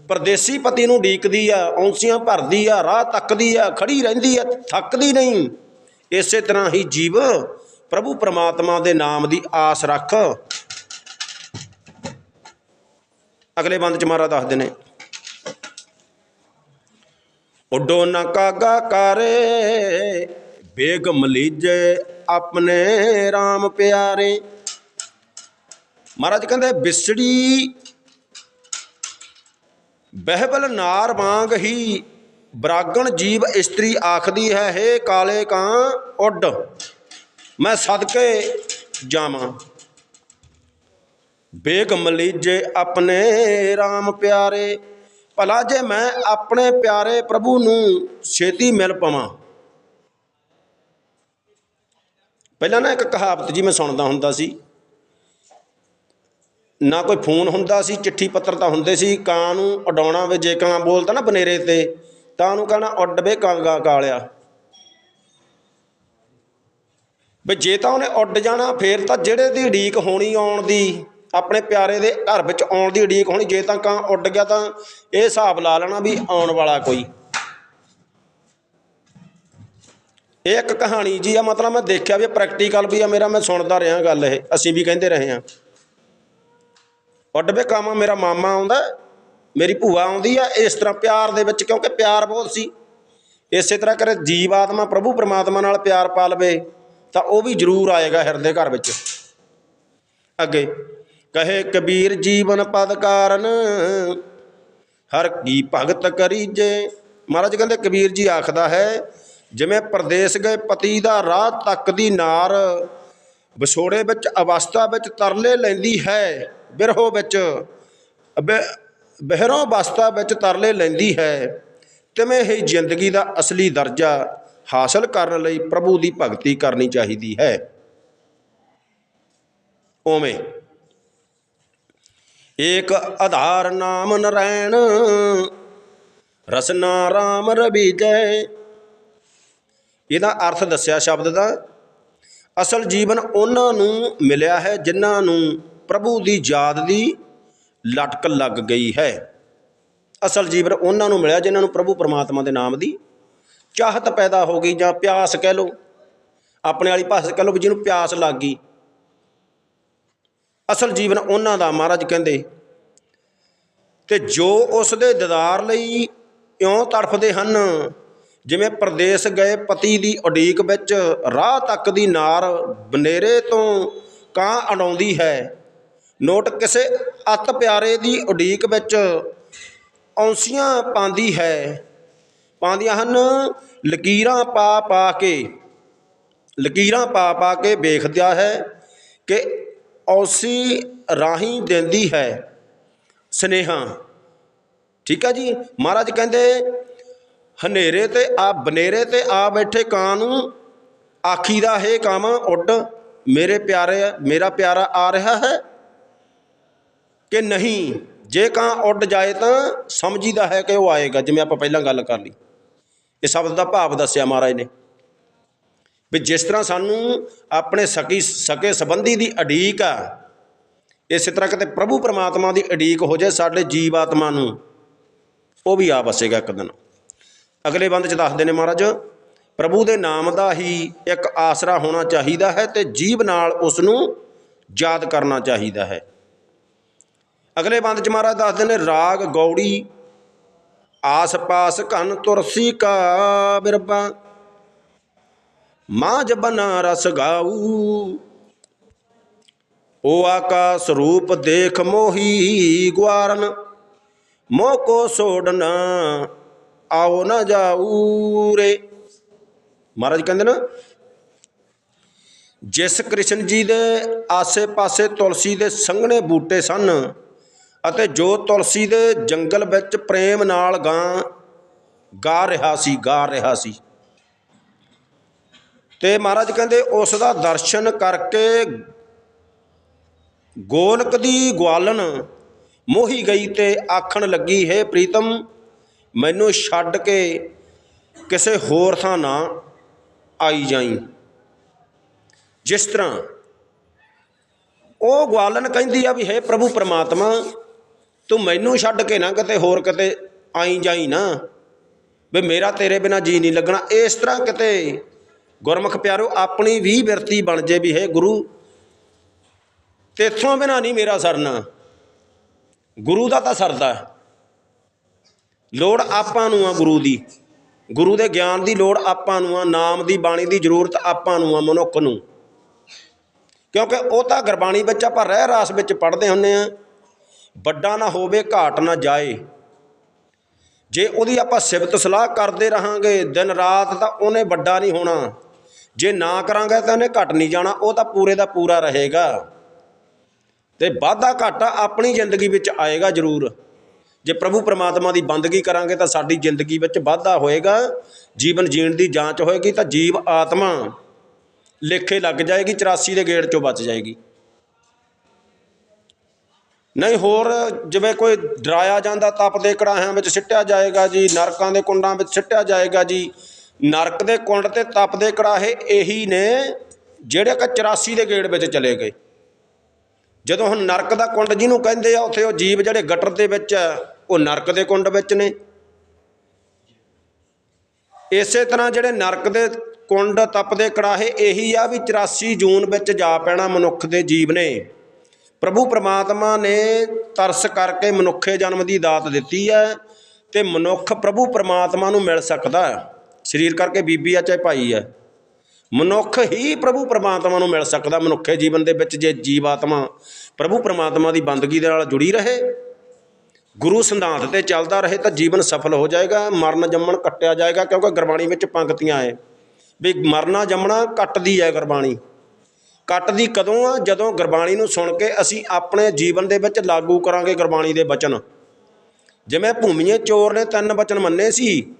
ਪਰਦੇਸੀ ਪਤੀ ਨੂੰ ਡੀਕਦੀ ਆ, ਔਂਸੀਆਂ ਭਰਦੀ ਆ, ਰਾਹ ਤੱਕਦੀ ਆ, ਖੜੀ ਰਹਿੰਦੀ ਆ, ਥੱਕਦੀ ਨਹੀਂ। ਇਸੇ ਤਰ੍ਹਾਂ ਹੀ ਜੀਵ ਪ੍ਰਭੂ ਪਰਮਾਤਮਾ ਦੇ ਨਾਮ ਦੀ ਆਸ ਰੱਖ। ਅਗਲੇ ਬੰਦ ਚ ਮਹਾਰਾਜ ਦੱਸਦੇ ਨੇ, ਉਡੋ ਨਾ ਕਾਗਾ ਕਾਰੇ, ਬੇਗਮ ਲੀਜੇ ਆਪਣੇ RAM ਪਿਆਰੇ। ਮਹਾਰਾਜ ਕਹਿੰਦੇ, ਬਿਸੜੀ ਬਹਿਬਲ ਨਾਰ ਵਾਂਗ ਹੀ ਬਰਾਗਣ ਜੀਵ ਇਸਤਰੀ ਆਖਦੀ ਹੈ, ਹੇ ਕਾਲੇ ਕਾਂ, ਉੱਡ, ਮੈਂ ਸਦਕੇ ਜਾਵਾਂ। ਬੇਗਮ ਲੀਜੇ ਆਪਣੇ RAM ਪਿਆਰੇ, ਭਲਾ ਜੇ ਮੈਂ ਆਪਣੇ ਪਿਆਰੇ ਪ੍ਰਭੂ ਨੂੰ ਛੇਤੀ ਮਿਲ ਪਵਾਂ। ਪਹਿਲਾਂ ਨਾ ਇੱਕ ਕਹਾਵਤ ਜੀ ਮੈਂ ਸੁਣਦਾ ਹੁੰਦਾ ਸੀ ਨਾ ਕੋਈ ਫੋਨ ਹੁੰਦਾ ਸੀ, ਚਿੱਠੀ ਪੱਤਰ ਤਾਂ ਹੁੰਦੇ ਸੀ, ਕਾਂ ਨੂੰ ਉਡਾਉਣਾ ਵੇ ਜੇ ਕਾਂ ਬੋਲਦਾ ਨਾ ਬਨੇਰੇ ਤੇ, ਤਾਂ ਉਹਨੂੰ ਕਹਿਣਾ, ਉੱਡ ਵੇ ਕਾਂਗਾ ਕਾਲਿਆ। ਵੀ ਜੇ ਤਾਂ ਉਹਨੇ ਉੱਡ ਜਾਣਾ, ਫੇਰ ਤਾਂ ਜਿਹੜੇ ਦੀ ਉਡੀਕ ਹੋਣੀ ਆਉਣ ਦੀ, ਆਪਣੇ ਪਿਆਰੇ ਦੇ ਘਰ ਵਿੱਚ ਆਉਣ ਦੀ ਉਡੀਕ ਹੋਣੀ, ਜੇ ਤਾਂ ਕਾਂ ਉੱਡ ਗਿਆ ਤਾਂ ਇਹ ਹਿਸਾਬ ਲਾ ਲੈਣਾ ਵੀ ਆਉਣ ਵਾਲਾ ਕੋਈ। ਇਹ ਇੱਕ ਕਹਾਣੀ ਜੀ ਆ, ਮਤਲਬ ਮੈਂ ਦੇਖਿਆ ਵੀ ਪ੍ਰੈਕਟੀਕਲ ਵੀ ਆ ਮੇਰਾ, ਮੈਂ ਸੁਣਦਾ ਰਿਹਾ ਗੱਲ ਇਹ, ਅਸੀਂ ਵੀ ਕਹਿੰਦੇ ਰਹੇ ਹਾਂ। ਉੱਡ ਵੇ ਕਾਮਾ ਮੇਰਾ ਮਾਮਾ ਆਉਂਦਾ, ਮੇਰੀ ਭੂਆ ਆਉਂਦੀ ਆ ਇਸ ਤਰ੍ਹਾਂ ਪਿਆਰ ਦੇ ਵਿੱਚ, ਕਿਉਂਕਿ ਪਿਆਰ ਬਹੁਤ ਸੀ। ਇਸੇ ਤਰ੍ਹਾਂ ਕਰੇ ਜੀਵ ਆਤਮਾ ਪ੍ਰਭੂ ਪਰਮਾਤਮਾ ਨਾਲ ਪਿਆਰ ਪਾ ਲਵੇ, ਤਾਂ ਉਹ ਵੀ ਜ਼ਰੂਰ ਆਏਗਾ ਹਿਰਦੇ ਘਰ ਵਿੱਚ। ਅੱਗੇ, ਕਹੇ ਕਬੀਰ ਜੀਵਨ ਪਦ ਕਾਰਨ, ਹਰ ਕੀ ਭਗਤ ਕਰੀਜੇ ਮਹਾਰਾਜ ਕਹਿੰਦੇ, ਕਬੀਰ ਜੀ ਆਖਦਾ ਹੈ, ਜਿਵੇਂ ਪਰਦੇਸ ਗਏ ਪਤੀ ਦਾ ਰਾਹ ਤੱਕ ਦੀ ਨਾਰ ਵਿਛੋੜੇ ਵਿੱਚ, ਅਵਸਥਾ ਵਿੱਚ ਤਰਲੇ ਲੈਂਦੀ ਹੈ, ਬਿਰਹੋ ਵਿੱਚ ਬਿ- ਅਵਸਥਾ ਵਿੱਚ ਤਰਲੇ ਲੈਂਦੀ ਹੈ, ਤਿਵੇਂ ਹੀ ਜ਼ਿੰਦਗੀ ਦਾ ਅਸਲੀ ਦਰਜਾ ਹਾਸਲ ਕਰਨ ਲਈ ਪ੍ਰਭੂ ਦੀ ਭਗਤੀ ਕਰਨੀ ਚਾਹੀਦੀ ਹੈ। ਉਵੇਂ ਏਕ ਆਧਾਰ ਨਾਮ ਨਰੈਣ, ਰਸਨਾ ਰਾਮ ਰਵੀਜੈ ਇਹਦਾ ਅਰਥ ਦੱਸਿਆ ਸ਼ਬਦ ਦਾ ਅਸਲ ਜੀਵਨ ਉਹਨਾਂ ਨੂੰ ਮਿਲਿਆ ਹੈ ਜਿਨ੍ਹਾਂ ਨੂੰ ਪ੍ਰਭੂ ਦੀ ਯਾਦ ਦੀ ਲਟਕ ਲੱਗ ਗਈ ਹੈ। ਅਸਲ ਜੀਵਨ ਉਹਨਾਂ ਨੂੰ ਮਿਲਿਆ ਜਿਨ੍ਹਾਂ ਨੂੰ ਪ੍ਰਭੂ ਪਰਮਾਤਮਾ ਦੇ ਨਾਮ ਦੀ ਚਾਹਤ ਪੈਦਾ ਹੋ ਗਈ ਜਾਂ ਪਿਆਸ ਕਹਿ ਲਓ, ਆਪਣੇ ਵਾਲੀ ਭਾਸ਼ਾ ਕਹਿ ਲਓ ਵੀ ਜਿਹਨੂੰ ਪਿਆਸ ਲੱਗ ਗਈ। ਅਸਲ ਜੀਵਨ ਉਹਨਾਂ ਦਾ ਮਹਾਰਾਜ ਕਹਿੰਦੇ, ਤੇ ਜੋ ਉਸ ਦੇ ਦੀਦਾਰ ਲਈ ਇਉਂ ਤੜਫਦੇ ਹਨ ਜਿਵੇਂ ਪਰਦੇਸ ਗਏ ਪਤੀ ਦੀ ਉਡੀਕ ਵਿੱਚ, ਰਾਹ ਤੱਕ ਦੀ ਨਾਰ ਬਨੇਰੇ ਤੋਂ ਕਾਂ ਅਡਾਉਂਦੀ ਹੈ। ਨੋਟ ਕਿਸੇ ਅਤ ਪਿਆਰੇ ਦੀ ਉਡੀਕ ਵਿੱਚ ਔਂਸੀਆਂ ਪਾਉਂਦੀ ਹੈ। ਪਾਉਂਦੀਆਂ ਹਨ, ਲਕੀਰਾਂ ਪਾ ਪਾ ਕੇ, ਲਕੀਰਾਂ ਪਾ ਪਾ ਕੇ ਵੇਖਦਿਆ ਹੈ ਕਿ ਔਸੀ ਰਾਹੀਂ ਦਿੰਦੀ ਹੈ ਸਨੇਹਾ। ਠੀਕ ਹੈ ਜੀ? ਮਹਾਰਾਜ ਕਹਿੰਦੇ ਹਨੇਰੇ ਤੇ ਆ, ਬਨੇਰੇ ਤੇ ਆ ਬੈਠੇ ਕਾਂ ਨੂੰ ਆਖੀ ਦਾ ਹੈ ਕਾਵਾਂ, ਉੱਡ, ਮੇਰੇ ਪਿਆਰੇ, ਮੇਰਾ ਪਿਆਰਾ ਆ ਰਿਹਾ ਹੈ ਕਿ ਨਹੀਂ? ਜੇ ਕਾਂ ਉੱਡ ਜਾਏ ਤਾਂ ਸਮਝੀਦਾ ਹੈ ਕਿ ਉਹ ਆਏਗਾ, ਜਿਵੇਂ ਆਪਾਂ ਪਹਿਲਾਂ ਗੱਲ ਕਰ ਲਈ। ਇਹ ਸ਼ਬਦ ਦਾ ਭਾਵ ਦੱਸਿਆ ਮਹਾਰਾਜ ਨੇ। ਵੀ ਜਿਸ ਤਰ੍ਹਾਂ ਸਾਨੂੰ ਆਪਣੇ ਸਕੀ, ਸਕੇ ਸੰਬੰਧੀ ਦੀ ਅਡੀਕ ਆ, ਇਸੇ ਤਰ੍ਹਾਂ ਕਿਤੇ ਪ੍ਰਭੂ ਪਰਮਾਤਮਾ ਦੀ ਅਡੀਕ ਹੋ ਜਾਏ ਸਾਡੇ ਜੀਵ ਆਤਮਾ ਨੂੰ, ਉਹ ਵੀ ਆ ਵਸੇਗਾ ਇੱਕ ਦਿਨ। ਅਗਲੇ ਬੰਦ ਚ ਦੱਸਦੇ ਨੇ ਮਹਾਰਾਜ, ਪ੍ਰਭੂ ਦੇ ਨਾਮ ਦਾ ਹੀ ਇੱਕ ਆਸਰਾ ਹੋਣਾ ਚਾਹੀਦਾ ਹੈ ਤੇ ਜੀਵ ਨਾਲ ਉਸ ਨੂੰ ਯਾਦ ਕਰਨਾ ਚਾਹੀਦਾ ਹੈ। ਅਗਲੇ ਬੰਦ ਚ ਮਹਾਰਾਜ ਦੱਸਦੇ ਨੇ, ਰਾਗ ਗੌੜੀ ਆਸ ਪਾਸ ਘਨ ਤੁਰਸੀ ਕਾ ਬਿਰਬਾ ਮਾਂ ਜਬਨਾ ਰਸ ਗਾਊ, ਓ ਆਕਾਸ ਰੂਪ ਦੇਖ ਮੋਹੀ ਗਵਾਰਨ ਮੋਹ ਕੋ ਛੋੜਨਾ ਆਓ ਨਾ ਜਾਊ ਮਹਾਰਾਜ ਕਹਿੰਦੇ ਨਾ, ਜਿਸ ਕ੍ਰਿਸ਼ਨ ਜੀ ਦੇ ਆਸੇ-ਪਾਸੇ ਤੁਲਸੀ ਦੇ ਸੰਘਣੇ ਬੂਟੇ ਸਨ ਅਤੇ ਜੋ ਤੁਲਸੀ ਦੇ ਜੰਗਲ ਵਿੱਚ ਪ੍ਰੇਮ ਨਾਲ ਗਾਂ, ਗਾ ਰਿਹਾ ਸੀ, ਗਾ ਰਿਹਾ ਸੀ। ਤੇ ਮਹਾਰਾਜ ਕਹਿੰਦੇ, ਉਸ ਦਾ ਦਰਸ਼ਨ ਕਰਕੇ ਗੋਲਕ ਦੀ ਗਵਾਲਨ ਮੋਹੀ ਗਈ ਤੇ ਆਖਣ ਲੱਗੀ, ਹੈ ਪ੍ਰੀਤਮ ਮੈਨੂੰ ਛੱਡ ਕੇ ਕਿਸੇ ਹੋਰ ਥਾਂ ਨਾ ਆਈ ਜਾਈ। ਜਿਸ ਤਰ੍ਹਾਂ ਉਹ ਗਵਾਲਨ ਕਹਿੰਦੀ ਆ ਵੀ, ਹੈ ਪ੍ਰਭੂ ਪਰਮਾਤਮਾ, ਤੂੰ ਮੈਨੂੰ ਛੱਡ ਕੇ ਨਾ ਕਿਤੇ ਹੋਰ ਕਿਤੇ ਆਈ ਜਾਈ ਨਾ। ਵੀ ਮੇਰਾ ਤੇਰੇ ਬਿਨਾ ਜੀ ਨਹੀਂ ਲੱਗਣਾ। ਇਸ ਤਰ੍ਹਾਂ ਕਿਤੇ ਗੁਰਮੁਖ ਪਿਆਰੋ, ਆਪਣੀ ਵੀ ਬਿਰਤੀ ਬਣ ਜੇ ਵੀ, ਹੈ ਗੁਰੂ, ਤੇਥੋਂ ਬਿਨਾ ਨਹੀਂ ਮੇਰਾ ਸਰਨਾ। ਗੁਰੂ ਦਾ ਤਾਂ ਸਰਦਾ ਲੋੜ ਆਪਾਂ ਨੂੰ ਆ ਗੁਰੂ ਦੀ। ਗੁਰੂ ਦੇ ਗਿਆਨ ਦੀ ਲੋੜ ਆਪਾਂ ਨੂੰ ਆ, ਨਾਮ ਦੀ, ਬਾਣੀ ਦੀ ਜ਼ਰੂਰਤ ਆਪਾਂ ਨੂੰ ਆ, ਮਨੁੱਖ ਨੂੰ। ਕਿਉਂਕਿ ਉਹ ਤਾਂ ਗੁਰਬਾਣੀ ਵਿੱਚ ਆਪਾਂ ਰਹਿ ਰਾਸ ਵਿੱਚ ਪੜ੍ਹਦੇ ਹੁੰਨੇ ਆ। ਵੱਡਾ ਨਾ ਹੋਵੇ, ਘਾਟ ਨਾ ਜਾਏ। ਜੇ ਉਹਦੀ ਆਪਾਂ ਸਿਫਤ ਸਲਾਹ ਕਰਦੇ ਰਹਾਂਗੇ, ਦਿਨ ਰਾਤ ਤਾਂ ਉਹਨੇ ਵੱਡਾ ਨਹੀਂ ਹੋਣਾ। ਜੇ ਨਾ ਕਰਾਂਗੇ ਤਾਂ ਉਹਨੇ ਘਟ ਨਹੀਂ ਜਾਣਾ, ਉਹ ਤਾਂ ਪੂਰੇ ਦਾ ਪੂਰਾ ਰਹੇਗਾ। ਤੇ ਵਾਧਾ ਘਾਟਾ ਆਪਣੀ ਜ਼ਿੰਦਗੀ ਵਿੱਚ ਆਏਗਾ ਜ਼ਰੂਰ। ਜੇ ਪ੍ਰਭੂ ਪਰਮਾਤਮਾ ਦੀ ਬੰਦਗੀ ਕਰਾਂਗੇ ਤਾਂ ਸਾਡੀ ਜ਼ਿੰਦਗੀ ਵਿੱਚ ਵਾਧਾ ਹੋਏਗਾ। ਜੀਵਨ ਜੀਣ ਦੀ ਜਾਂਚ ਹੋਏਗੀ ਤਾਂ ਜੀਵ ਆਤਮਾ ਲੇਖੇ ਲੱਗ ਜਾਏਗੀ 84 ਦੇ ਗੇੜ ਚੋਂ ਬਚ ਜਾਏਗੀ। ਨਹੀਂ ਹੋਰ ਜਿਵੇਂ ਕੋਈ ਡਰਾਇਆ ਜਾਂਦਾ, ਤਪ ਦੇ ਕੜਾਹਿਆਂ ਵਿੱਚ ਸਿੱਟਿਆ ਜਾਏਗਾ ਜੀ, ਨਰਕਾਂ ਦੇ ਕੁੰਡਾਂ ਵਿੱਚ ਸਿੱਟਿਆ ਜਾਏਗਾ ਜੀ, ਨਰਕ ਦੇ ਕੁੰਡ ਤੇ ਤਪ ਦੇ ਕੜਾਹੇ ਇਹੀ ਨੇ ਜਿਹੜੇ ਕਿ 84 ਦੇ ਗੇੜ ਵਿੱਚ ਚਲੇ ਗਏ। ਜਦੋਂ ਹੁਣ ਨਰਕ ਦਾ ਕੁੰਡ ਜਿਹਨੂੰ ਕਹਿੰਦੇ ਆ, ਉੱਥੇ ਉਹ ਜੀਵ ਜਿਹੜੇ ਗਟਰ ਦੇ ਵਿੱਚ ਉਹ ਨਰਕ ਦੇ ਕੁੰਡ ਵਿੱਚ ਨੇ। ਇਸੇ ਤਰ੍ਹਾਂ ਜਿਹੜੇ ਨਰਕ ਦੇ ਕੁੰਡ ਤਪਦੇ ਕੜਾਹੇ, ਇਹੀ ਆ ਵੀ 84 ਜੂਨ ਵਿੱਚ ਜਾ ਪੈਣਾ ਮਨੁੱਖ ਦੇ ਜੀਵ ਨੇ। ਪ੍ਰਭੂ ਪ੍ਰਮਾਤਮਾ ਨੇ ਤਰਸ ਕਰਕੇ ਮਨੁੱਖੇ ਜਨਮ ਦੀ ਦਾਤ ਦਿੱਤੀ ਹੈ ਤੇ ਮਨੁੱਖ ਪ੍ਰਭੂ ਪ੍ਰਮਾਤਮਾ ਨੂੰ ਮਿਲ ਸਕਦਾ ਹੈ। ਸਰੀਰ ਕਰਕੇ ਬੀਬੀ ਆ ਚਾਹੇ ਭਾਈ ਆ। ਮਨੁੱਖ ਹੀ ਪ੍ਰਭੂ ਪਰਮਾਤਮਾ ਨੂੰ ਮਿਲ ਸਕਦਾ ਮਨੁੱਖੇ ਜੀਵਨ ਦੇ ਵਿੱਚ ਜੇ ਜੀਵ ਆਤਮਾ ਪ੍ਰਭੂ ਪਰਮਾਤਮਾ ਦੀ ਬੰਦਗੀ ਦੇ ਨਾਲ ਜੁੜੀ ਰਹੇ। ਗੁਰੂ ਸਿਧਾਂਤ ਤੇ ਚੱਲਦਾ ਰਹੇ ਤਾਂ ਜੀਵਨ ਸਫਲ ਹੋ ਜਾਏਗਾ, ਮਰਨ ਜੰਮਣ ਕੱਟਿਆ ਜਾਏਗਾ, ਕਿਉਂਕਿ ਗੁਰਬਾਣੀ ਵਿੱਚ ਪੰਕਤੀਆਂ ਆਏ ਵੀ ਮਰਨਾ ਜੰਮਣਾ ਕੱਟਦੀ ਹੈ ਗੁਰਬਾਣੀ। ਕੱਟਦੀ ਕਦੋਂ ਆ? ਜਦੋਂ ਗੁਰਬਾਣੀ ਨੂੰ ਸੁਣ ਕੇ ਅਸੀਂ ਆਪਣੇ ਜੀਵਨ ਦੇ ਵਿੱਚ ਲਾਗੂ ਕਰਾਂਗੇ ਗੁਰਬਾਣੀ ਦੇ ਬਚਨ। ਜਿਵੇਂ ਭੂਮੀਏ ਚੋਰ ਨੇ ਤਿੰਨ ਵਚਨ ਮੰਨੇ ਸੀ।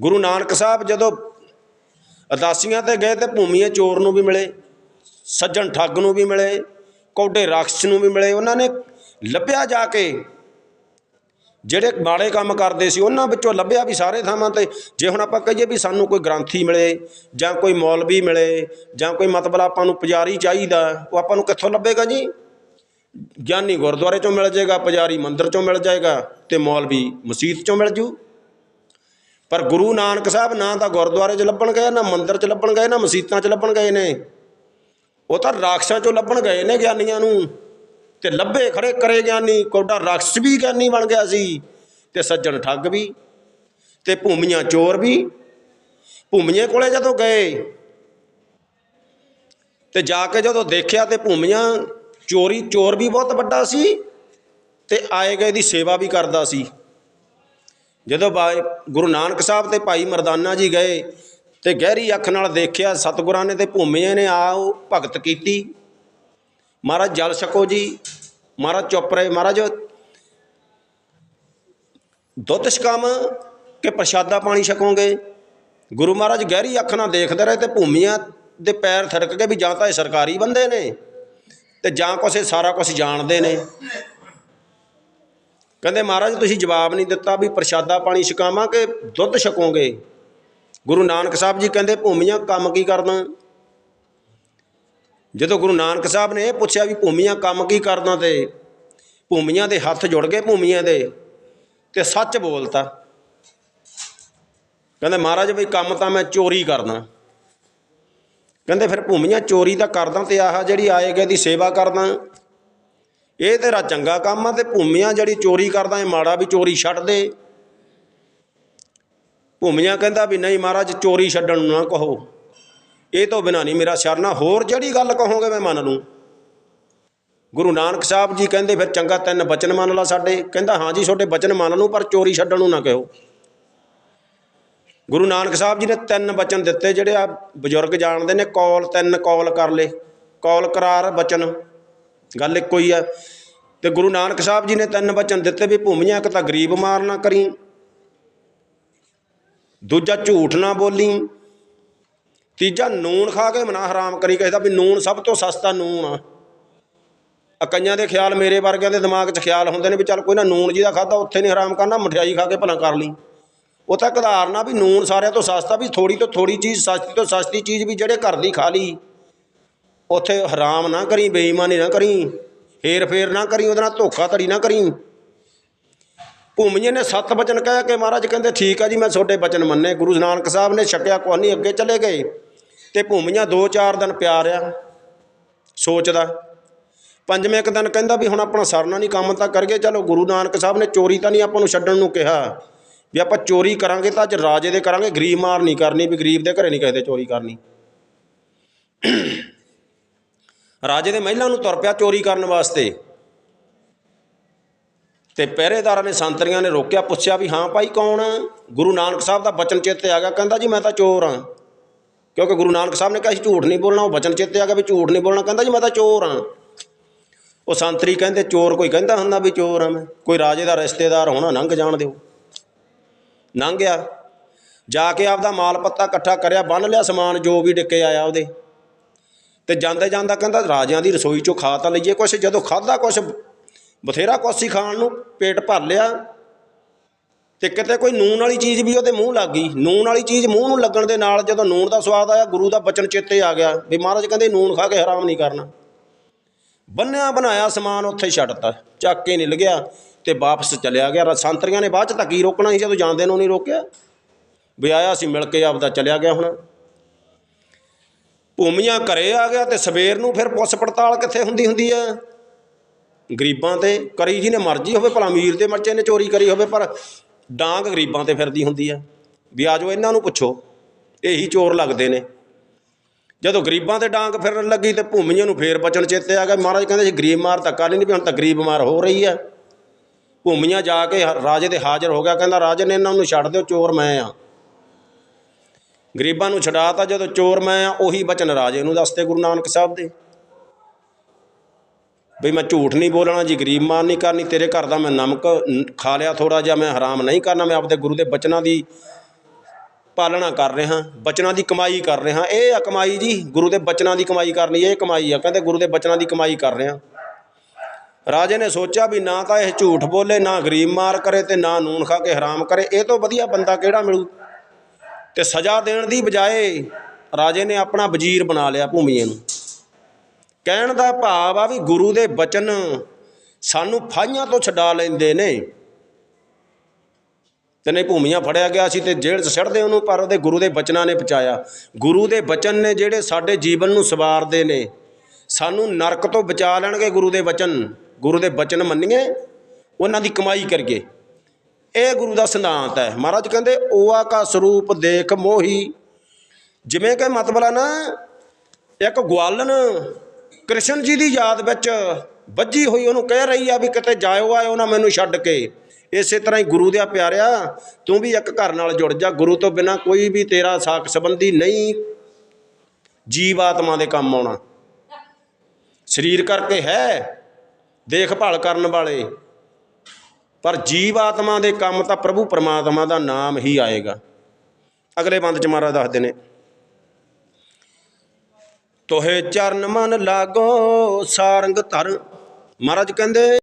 ਗੁਰੂ ਨਾਨਕ ਸਾਹਿਬ ਜਦੋਂ ਅਦਾਸੀਆਂ ਤੇ ਗਏ ਤੇ ਭੂਮੀਏ ਚੋਰ ਨੂੰ ਵੀ ਮਿਲੇ, ਸੱਜਣ ਠੱਗ ਨੂੰ ਵੀ ਮਿਲੇ, ਕੌਡੇ ਰਾਖਸ਼ ਨੂੰ ਵੀ ਮਿਲੇ, ਉਹਨਾਂ ਨੇ ਲੱਭਿਆ ਜਾ ਕੇ ਜਿਹੜੇ ਮਾੜੇ ਕੰਮ ਕਰਦੇ ਸੀ, ਉਹਨਾਂ ਵਿੱਚੋਂ ਲੱਭਿਆ ਵੀ ਸਾਰੇ ਥਾਵਾਂ ਤੇ। ਜੇ ਹੁਣ ਆਪਾਂ ਕਹੀਏ ਵੀ ਸਾਨੂੰ ਕੋਈ ਗ੍ਰੰਥੀ ਮਿਲੇ, ਜਾਂ ਕੋਈ ਮੌਲਵੀ ਮਿਲੇ, ਜਾਂ ਕੋਈ ਮਤਲਬ ਆਪਾਂ ਨੂੰ ਪੁਜਾਰੀ ਚਾਹੀਦਾ, ਉਹ ਆਪਾਂ ਨੂੰ ਕਿੱਥੋਂ ਲੱਭੇਗਾ ਜੀ? ਗਿਆਨੀ ਗੁਰਦੁਆਰੇ ਚੋਂ ਮਿਲ ਜਾਏਗਾ, ਪੁਜਾਰੀ ਮੰਦਿਰ ਚੋਂ ਮਿਲ ਜਾਏਗਾ ਤੇ ਮੌਲਵੀ ਮਸਜਿਦ ਚੋਂ ਮਿਲ ਜੂ। ਪਰ ਗੁਰੂ ਨਾਨਕ ਸਾਹਿਬ ਨਾ ਤਾਂ ਗੁਰਦੁਆਰੇ 'ਚ ਲੱਭਣ ਗਏ, ਨਾ ਮੰਦਿਰ 'ਚ ਲੱਭਣ ਗਏ, ਨਾ ਮਸਜਿਦਾਂ 'ਚ ਲੱਭਣ ਗਏ ਨੇ। ਉਹ ਤਾਂ ਰਾਖਸ਼ਾਂ 'ਚੋਂ ਲੱਭਣ ਗਏ ਨੇ ਗਿਆਨੀਆਂ ਨੂੰ। ਤੇ ਲੱਭੇ ਖੜੇ ਕਰੇ ਗਿਆਨੀ, ਕੋਡਾ ਰਾਖਸ਼ ਵੀ ਗਿਆਨੀ ਬਣ ਗਿਆ ਸੀ, ਤੇ ਸੱਜਣ ਠੱਗ ਵੀ, ਤੇ ਭੂਮੀਆਂ ਚੋਰ ਵੀ ਭੂਮੀਏ ਕੋਲੇ ਜਦੋਂ ਗਏ, ਤੇ ਜਾ ਕੇ ਜਦੋਂ ਦੇਖਿਆ ਤੇ ਭੂਮੀਆਂ ਚੋਰੀ, ਚੋਰ ਵੀ ਬਹੁਤ ਵੱਡਾ ਸੀ, ਤੇ ਆਏ ਗਏ ਦੀ ਸੇਵਾ ਵੀ ਕਰਦਾ ਸੀ। ਜਦੋਂ ਬਾ- ਗੁਰੂ ਨਾਨਕ ਸਾਹਿਬ ਤੇ ਭਾਈ ਮਰਦਾਨਾ ਜੀ ਗਏ, ਤੇ ਗਹਿਰੀ ਅੱਖ ਨਾਲ ਦੇਖਿਆ ਸਤਿਗੁਰਾਂ ਨੇ ਤੇ ਭੂਮੀਏ ਨੇ ਆਓ ਭਗਤ ਕੀਤੀ। ਮਹਾਰਾਜ ਜਲ ਛਕੋ ਜੀ। ਮਹਾਰਾਜ ਚੁੱਪ ਰਹੇ। ਮਹਾਰਾਜ, ਦੁੱਧ ਛਕਾਮ ਕਿ ਪ੍ਰਸ਼ਾਦਾ ਪਾਣੀ ਛਕੋਗੇ? ਗੁਰੂ ਮਹਾਰਾਜ ਗਹਿਰੀ ਅੱਖ ਨਾਲ ਦੇਖਦੇ ਰਹੇ ਤੇ ਭੂਮੀਆਂ ਦੇ ਪੈਰ ਥਰਕ ਕੇ ਵੀ ਜਾਂ ਤਾਂ ਇਹ ਸਰਕਾਰੀ ਬੰਦੇ ਨੇ ਤੇ ਜਾਂ ਕੁਛ ਇਹ ਸਾਰਾ ਕੁਝ ਜਾਣਦੇ ਨੇ। ਕਹਿੰਦੇ, ਮਹਾਰਾਜ, ਤੁਸੀਂ ਜਵਾਬ ਨਹੀਂ ਦਿੱਤਾ ਵੀ ਪ੍ਰਸ਼ਾਦਾ ਪਾਣੀ ਛਕਾਵਾਂ ਕਿ ਦੁੱਧ ਛਕੋਗੇ? ਗੁਰੂ ਨਾਨਕ ਸਾਹਿਬ ਜੀ ਕਹਿੰਦੇ, ਭੂਮੀਆਂ ਕੰਮ ਕੀ ਕਰਨਾ? ਜਦੋਂ ਗੁਰੂ ਨਾਨਕ ਸਾਹਿਬ ਨੇ ਇਹ ਪੁੱਛਿਆ ਵੀ ਭੂਮੀਆਂ ਕੰਮ ਕੀ ਕਰਦਾ ਤੇ, ਭੂਮੀਆਂ ਦੇ ਹੱਥ ਜੁੜ ਗਏ ਭੂਮੀਆਂ ਦੇ, ਤੇ ਸੱਚ ਬੋਲਤਾ। ਕਹਿੰਦੇ ਮਹਾਰਾਜ ਵੀ ਕੰਮ ਤਾਂ ਮੈਂ ਚੋਰੀ ਕਰਦਾ। ਕਹਿੰਦੇ ਫਿਰ ਭੂਮੀਆਂ ਚੋਰੀ ਤਾਂ ਕਰਦਾ ਤੇ ਆਹ ਜਿਹੜੀ ਆਏ ਗਏ ਦੀ ਸੇਵਾ ਕਰਦਾ। ਇਹ ਤੇਰਾ ਚੰਗਾ ਕੰਮ ਆ ਤੇ ਭੂਮੀਆਂ ਜਿਹੜੀ ਚੋਰੀ ਕਰਦਾ ਇਹ ਮਾੜਾ ਵੀ ਚੋਰੀ ਛੱਡ ਦੇ। ਭੂਮੀਆਂ ਕਹਿੰਦਾ ਵੀ ਨਹੀਂ ਮਹਾਰਾਜ, ਚੋਰੀ ਛੱਡਣ ਨੂੰ ਨਾ ਕਹੋ। ਇਹ ਤੋਂ ਬਿਨਾ ਨਹੀਂ ਮੇਰਾ ਸ਼ਰਨਾ ਹੋਰ ਜਿਹੜੀ ਗੱਲ ਕਹੋਗੇ ਮੈਂ ਮੰਨ ਲੂੰ। ਗੁਰੂ ਨਾਨਕ ਸਾਹਿਬ ਜੀ ਕਹਿੰਦੇ ਫਿਰ ਚੰਗਾ ਤਿੰਨ ਬਚਨ ਮੰਨ ਲਾ ਸਾਡੇ। ਕਹਿੰਦਾ, ਹਾਂ ਜੀ ਤੁਹਾਡੇ ਬਚਨ ਮੰਨ ਲੂੰ, ਪਰ ਚੋਰੀ ਛੱਡਣ ਨੂੰ ਨਾ ਕਹੋ। ਗੁਰੂ ਨਾਨਕ ਸਾਹਿਬ ਜੀ ਨੇ ਤਿੰਨ ਬਚਨ ਦਿੱਤੇ, ਜਿਹੜੇ ਆ ਬਜ਼ੁਰਗ ਜਾਣਦੇ ਨੇ, ਕੌਲ ਤਿੰਨ, ਕੌਲ ਕਰ ਲੇ। ਕੌਲ ਕਰਾਰ ਬਚਨ, ਗੱਲ ਇੱਕੋ ਹੀ ਆ। ਤੇ ਗੁਰੂ ਨਾਨਕ ਸਾਹਿਬ ਜੀ ਨੇ ਤਿੰਨ ਬਚਨ ਦਿੱਤੇ ਵੀ ਭੂਮੀਆਂ ਇੱਕ ਤਾਂ ਗਰੀਬ ਮਾਰ ਨਾ ਕਰੀ, ਦੂਜਾ ਝੂਠ ਨਾ ਬੋਲੀ ਤੀਜਾ ਨੂਣ ਖਾ ਕੇ ਮਨਾ ਹਰਾਮ ਕਰੀ, ਕਹਿੰਦਾ ਵੀ ਨੂਣ ਸਭ ਤੋਂ ਸਸਤਾ ਨੂਣ ਆ। ਆ ਦੇ ਖਿਆਲ ਮੇਰੇ ਵਰਗਿਆਂ ਦੇ ਦਿਮਾਗ 'ਚ ਖਿਆਲ ਹੁੰਦੇ ਨੇ ਵੀ ਚੱਲ ਕੋਈ ਨਾ ਨੂਣ ਜਿਹਦਾ ਖਾਦਾ ਉੱਥੇ ਨਹੀਂ ਹਰਾਮ ਕਰਨਾ, ਮਠਿਆਈ ਖਾ ਕੇ ਭਲਾ ਕਰ ਲਈ। ਉਹ ਤਾਂ ਕਧਾਰਨਾ ਵੀ ਨੂਨ ਸਾਰਿਆਂ ਤੋਂ ਸਸਤਾ, ਵੀ ਥੋੜੀ ਤੋਂ ਥੋੜੀ ਚੀਜ਼ ਸਸਤੀ ਤੋਂ ਸਸਤੀ ਚੀਜ਼ ਵੀ ਜਿਹੜੇ ਘਰ ਦੀ ਖਾ ਲਈ। ਉੱਥੇ ਹਰਾਮ ਨਾ ਕਰੀ, ਬੇਈਮਾਨੀ ਨਾ ਕਰੀ ਹੇਰ ਫੇਰ ਨਾ ਕਰੀ, ਉਹਦੇ ਨਾਲ ਧੋਖਾ ਧੜੀ ਨਾ ਕਰੀ। ਭੂਮੀਏ ਨੇ ਸੱਤ ਬਚਨ ਕਹਿ ਕੇ ਮਹਾਰਾਜ ਕਹਿੰਦੇ, ਠੀਕ ਆ ਜੀ, ਮੈਂ ਤੁਹਾਡੇ ਬਚਨ ਮੰਨੇ। ਗੁਰੂ ਨਾਨਕ ਸਾਹਿਬ ਨੇ ਛਕਿਆ ਕੋਈ ਨਹੀਂ ਅੱਗੇ ਚਲੇ ਗਏ। ਤੇ ਭੂਮੀਆਂ ਦੋ ਚਾਰ ਦਿਨ ਪਿਆ ਰਿਹਾ ਸੋਚਦਾ। ਪੰਜਵੇਂ ਇੱਕ ਦਿਨ ਕਹਿੰਦਾ ਵੀ ਹੁਣ ਆਪਣਾ ਸਰਨਾ ਨਹੀਂ, ਕੰਮ ਤਾਂ ਕਰਗੇ ਚਲੋ ਗੁਰੂ ਨਾਨਕ ਸਾਹਿਬ ਨੇ ਚੋਰੀ ਤਾਂ ਨਹੀਂ ਆਪਾਂ ਨੂੰ ਛੱਡਣ ਨੂੰ ਕਿਹਾ। ਵੀ ਆਪਾਂ ਚੋਰੀ ਕਰਾਂਗੇ ਤਾਂ ਅੱਜ ਰਾਜੇ ਦੇ ਕਰਾਂਗੇ, ਗਰੀਬ ਮਾਰ ਨਹੀਂ ਕਰਨੀ, ਵੀ ਗਰੀਬ ਦੇ ਘਰੇ ਨਹੀਂ ਕਿਸੇ ਦੇ ਚੋਰੀ ਕਰਨੀ। ਰਾਜੇ ਦੇ ਮਹਿਲਾਂ ਨੂੰ ਤੁਰ ਪਿਆ ਚੋਰੀ ਕਰਨ ਵਾਸਤੇ। ਤੇ ਪਹਿਰੇਦਾਰਾਂ ਨੇ ਸੰਤਰੀਆਂ ਨੇ ਰੋਕਿਆ, ਪੁੱਛਿਆ ਵੀ ਹਾਂ ਭਾਈ ਕੌਣ ਗੁਰੂ ਨਾਨਕ ਸਾਹਿਬ ਦਾ ਬਚਨ ਚੇਤੇ ਆ ਗਿਆ, ਕਹਿੰਦਾ ਜੀ ਮੈਂ ਤਾਂ ਚੋਰ ਹਾਂ। ਕਿਉਂਕਿ ਗੁਰੂ ਨਾਨਕ ਸਾਹਿਬ ਨੇ ਕਿਹਾ ਸੀ, ਝੂਠ ਨਹੀਂ ਬੋਲਣਾ, ਉਹ ਬਚਨ ਚੇਤੇ ਆ ਗਿਆ ਵੀ ਝੂਠ ਨਹੀਂ ਬੋਲਣਾ। ਕਹਿੰਦਾ ਜੀ, ਮੈਂ ਤਾਂ ਚੋਰ ਹਾਂ। ਉਹ ਸੰਤਰੀ ਕਹਿੰਦੇ, ਚੋਰ ਕੋਈ ਕਹਿੰਦਾ ਹੁੰਦਾ ਵੀ ਚੋਰ ਹਾਂ ਮੈਂ? ਕੋਈ ਰਾਜੇ ਦਾ ਰਿਸ਼ਤੇਦਾਰ ਹੋਣਾ ਲੰਘ ਜਾਣ ਦਿਓ। ਲੰਘ ਗਿਆ ਜਾ ਕੇ ਆਪਦਾ ਮਾਲ ਪੱਤਾ ਇਕੱਠਾ ਕਰਿਆ, ਬੰਨ ਲਿਆ, ਸਮਾਨ ਜੋ ਵੀ ਡਿੱਕੇ ਆਇਆ ਉਹਦੇ। ਤੇ ਜਾਂਦੇ ਜਾਂਦਾ ਕਹਿੰਦਾ, ਰਾਜਿਆਂ ਦੀ ਰਸੋਈ ਚੋਂ ਖਾ ਤਾਂ ਲਈਏ। ਕੁਛ ਜਦੋਂ ਖਾਦਾ ਕੁਛ ਬਥੇਰਾ ਕੁਛ ਸੀ ਖਾਣ ਨੂੰ, ਪੇਟ ਭਰ ਲਿਆ। ਤੇ ਕਿਤੇ ਕੋਈ ਨੂਨ ਵਾਲੀ ਚੀਜ਼ ਵੀ ਉਹਦੇ ਮੂੰਹ ਲੱਗ ਗਈ। ਨੂਨ ਵਾਲੀ ਚੀਜ਼ ਮੂੰਹ ਨੂੰ ਲੱਗਣ ਦੇ ਨਾਲ ਜਦੋਂ ਨੂਨ ਦਾ ਸਵਾਦ ਆਇਆ, ਗੁਰੂ ਦਾ ਬਚਨ ਚੇਤੇ ਆ ਗਿਆ ਵੀ ਮਹਾਰਾਜ ਕਹਿੰਦੇ ਨੂਨ ਖਾ ਕੇ ਹਰਾਮ ਨਹੀਂ ਕਰਨਾ। ਬੰਨਿਆ ਬਣਾਇਆ ਸਮਾਨ ਉੱਥੇ ਹੀ ਛੱਡਤਾ, ਚੱਕ ਕੇ ਨਹੀਂ ਲਗਿਆ ਤੇ ਵਾਪਸ ਚਲਿਆ ਗਿਆ। ਸੰਤਰੀਆਂ ਨੇ ਬਾਅਦ ਚ ਤਾਂ ਕੀ ਰੋਕਣਾ ਸੀ, ਜਦੋਂ ਜਾਂਦੇ ਨੂੰ ਨਹੀਂ ਰੋਕਿਆ। ਵੀ ਆਇਆ ਸੀ, ਮਿਲ ਕੇ ਆਪਦਾ ਚਲਿਆ ਗਿਆ ਹੁਣ। ਭੂਮੀਆਂ ਘਰੇ ਆ ਗਿਆ ਤੇ ਸਵੇਰ ਨੂੰ ਫਿਰ ਪੁੱਛ ਪੜਤਾਲ ਕਿੱਥੇ ਹੁੰਦੀ ਹੁੰਦੀ ਆ? ਗਰੀਬਾਂ ਤੇ ਕਰੀ ਜੀ ਨੇ ਮਰਜ਼ੀ ਹੋਵੇ, ਭਲਾ ਅਮੀਰ ਦੇ ਬੱਚੇ ਨੇ ਚੋਰੀ ਕਰੀ ਹੋਵੇ, ਪਰ ਡਾਂਗ ਗਰੀਬਾਂ ਤੇ ਫਿਰਦੀ ਹੁੰਦੀ ਆ। ਵੀ ਆਜੋ ਇਹਨਾਂ ਨੂੰ ਪੁੱਛੋ, ਇਹੀ ਚੋਰ ਲੱਗਦੇ ਨੇ। ਜਦੋਂ ਗਰੀਬਾਂ ਤੇ ਡਾਂਗ ਫਿਰਨ ਲੱਗੀ ਤੇ ਭੂਮੀਆਂ ਨੂੰ ਫੇਰ ਬਚਣ ਚੇਤੇ ਆ ਗਿਆ ਮਹਾਰਾਜ ਕਹਿੰਦੇ ਜੀ ਗਰੀਬ ਮਾਰ ਧੱਕਾ ਨਹੀਂ, ਵੀ ਹੁਣ ਤਾਂ ਗਰੀਬ ਮਾਰ ਹੋ ਰਹੀ ਆ। ਭੂਮੀਆਂ ਜਾ ਕੇ ਰਾਜੇ ਦੇ ਹਾਜ਼ਰ ਹੋ ਗਿਆ। ਕਹਿੰਦਾ, ਰਾਜੇ ਨੇ ਇਹਨਾਂ ਨੂੰ ਛੱਡ ਦਿਓ, ਚੋਰ ਮੈਂ ਆ। ਗਰੀਬਾਂ ਨੂੰ ਛਡਾਤਾ ਜਦੋਂ ਚੋਰ ਮੈਂ ਆ, ਉਹੀ ਬਚਨ ਰਾਜੇ ਨੂੰ ਦੱਸਦੇ ਗੁਰੂ ਨਾਨਕ ਸਾਹਿਬ ਦੇ। ਬਈ ਮੈਂ ਝੂਠ ਨਹੀਂ ਬੋਲਣਾ, ਜੀ ਗਰੀਬ ਮਾਨ ਨਹੀਂ ਕਰਨੀ, ਤੇਰੇ ਘਰ ਦਾ ਮੈਂ ਨਮਕ ਖਾ ਲਿਆ ਥੋੜਾ ਜਿਹਾ, ਮੈਂ ਹਰਾਮ ਨਹੀਂ ਕਰਨਾ, ਮੈਂ ਆਪਦੇ ਗੁਰੂ ਦੇ ਬਚਨਾਂ ਦੀ ਪਾਲਣਾ ਕਰ ਰਿਹਾ, ਬਚਨਾਂ ਦੀ ਕਮਾਈ ਕਰ ਰਿਹਾ। ਇਹ ਆ ਕਮਾਈ ਜੀ, ਗੁਰੂ ਦੇ ਬਚਨਾਂ ਦੀ ਕਮਾਈ ਕਰਨੀ, ਇਹ ਕਮਾਈ ਆ। ਕਹਿੰਦੇ ਗੁਰੂ ਦੇ ਬਚਨਾਂ ਦੀ ਕਮਾਈ ਕਰ ਰਿਹਾ। ਰਾਜੇ ਨੇ ਸੋਚਿਆ ਵੀ ਨਾ ਤਾਂ ਇਹ ਝੂਠ ਬੋਲੇ, ਨਾ ਗਰੀਬ ਮਾਰ ਕਰੇ ਤੇ ਨਾ ਨੂਨ ਖਾ ਕੇ ਹਰਾਮ ਕਰੇ। ਇਹ ਤੋਂ ਵਧੀਆ ਬੰਦਾ ਕਿਹੜਾ ਮਿਲੂ? ਤੇ ਸਜ਼ਾ ਦੇਣ ਦੀ ਬਜਾਏ ਰਾਜੇ ਨੇ ਆਪਣਾ ਵਜ਼ੀਰ ਬਣਾ ਲਿਆ ਭੂਮੀਏ ਨੂੰ। ਕਹਿਣ ਦਾ ਭਾਵ ਆ ਵੀ ਗੁਰੂ ਦੇ ਬਚਨ ਸਾਨੂੰ ਫਾਈਆਂ ਤੋਂ ਛਡਾ ਲੈਂਦੇ ਨੇ। ਤੇ ਨਹੀਂ ਭੂਮੀਆਂ ਫੜਿਆ ਗਿਆ ਸੀ ਤੇ ਜੇਲ੍ਹ 'ਚ ਛੱਡਦੇ ਉਹਨੂੰ, ਪਰ ਉਹਦੇ ਗੁਰੂ ਦੇ ਬਚਨਾਂ ਨੇ ਬਚਾਇਆ ਗੁਰੂ ਦੇ ਬਚਨ ਨੇ ਜਿਹੜੇ ਸਾਡੇ ਜੀਵਨ ਨੂੰ ਸਵਾਰਦੇ ਨੇ, ਸਾਨੂੰ ਨਰਕ ਤੋਂ ਬਚਾ ਲੈਣਗੇ ਗੁਰੂ ਦੇ ਬਚਨ। ਗੁਰੂ ਦੇ ਬਚਨ ਮੰਨੀਏ, ਉਹਨਾਂ ਦੀ ਕਮਾਈ ਕਰੀਏ। ਇਹ ਗੁਰੂ ਦਾ ਸਿਧਾਂਤ ਹੈ। ਮਹਾਰਾਜ ਕਹਿੰਦੇ, ਓਆ ਕਾ ਸਰੂਪ ਦੇਖ ਮੋਹੀ। ਜਿਵੇਂ ਕਿ ਮਤਲਬ ਨਾ, ਇੱਕ ਗਵਾਲਨ ਕ੍ਰਿਸ਼ਨ ਜੀ ਦੀ ਯਾਦ ਵਿੱਚ ਵੱਜੀ ਹੋਈ ਉਹਨੂੰ ਕਹਿ ਰਹੀ ਆ ਵੀ ਕਿਤੇ ਜਾਇਓ, ਆਇਓ ਨਾ ਮੈਨੂੰ ਛੱਡ ਕੇ। ਇਸੇ ਤਰ੍ਹਾਂ ਹੀ ਗੁਰੂ ਦੇ ਪਿਆਰਿਆ, ਤੂੰ ਵੀ ਇੱਕ ਘਰ ਨਾਲ ਜੁੜ ਜਾ। ਗੁਰੂ ਤੋਂ ਬਿਨਾ ਕੋਈ ਵੀ ਤੇਰਾ ਸਾਖ ਸੰਬੰਧੀ ਨਹੀਂ। ਜੀਵ ਆਤਮਾ ਦੇ ਕੰਮ ਆਉਣਾ। ਸਰੀਰ ਕਰਕੇ ਹੈ, ਦੇਖਭਾਲ ਕਰਨ ਵਾਲੇ। ਪਰ ਜੀਵ ਆਤਮਾ ਦੇ ਕੰਮ ਤਾਂ ਪ੍ਰਭੂ ਪਰਮਾਤਮਾ ਦਾ ਨਾਮ ਹੀ ਆਏਗਾ। ਅਗਲੇ ਬੰਦ ਚ ਮਹਾਰਾਜ ਦੱਸਦੇ ਨੇ ਤੋਹੇ ਚਰਨ ਮਨ ਲਾਗੋ ਸਾਰੰਗ ਧਰ। ਮਹਾਰਾਜ ਕਹਿੰਦੇ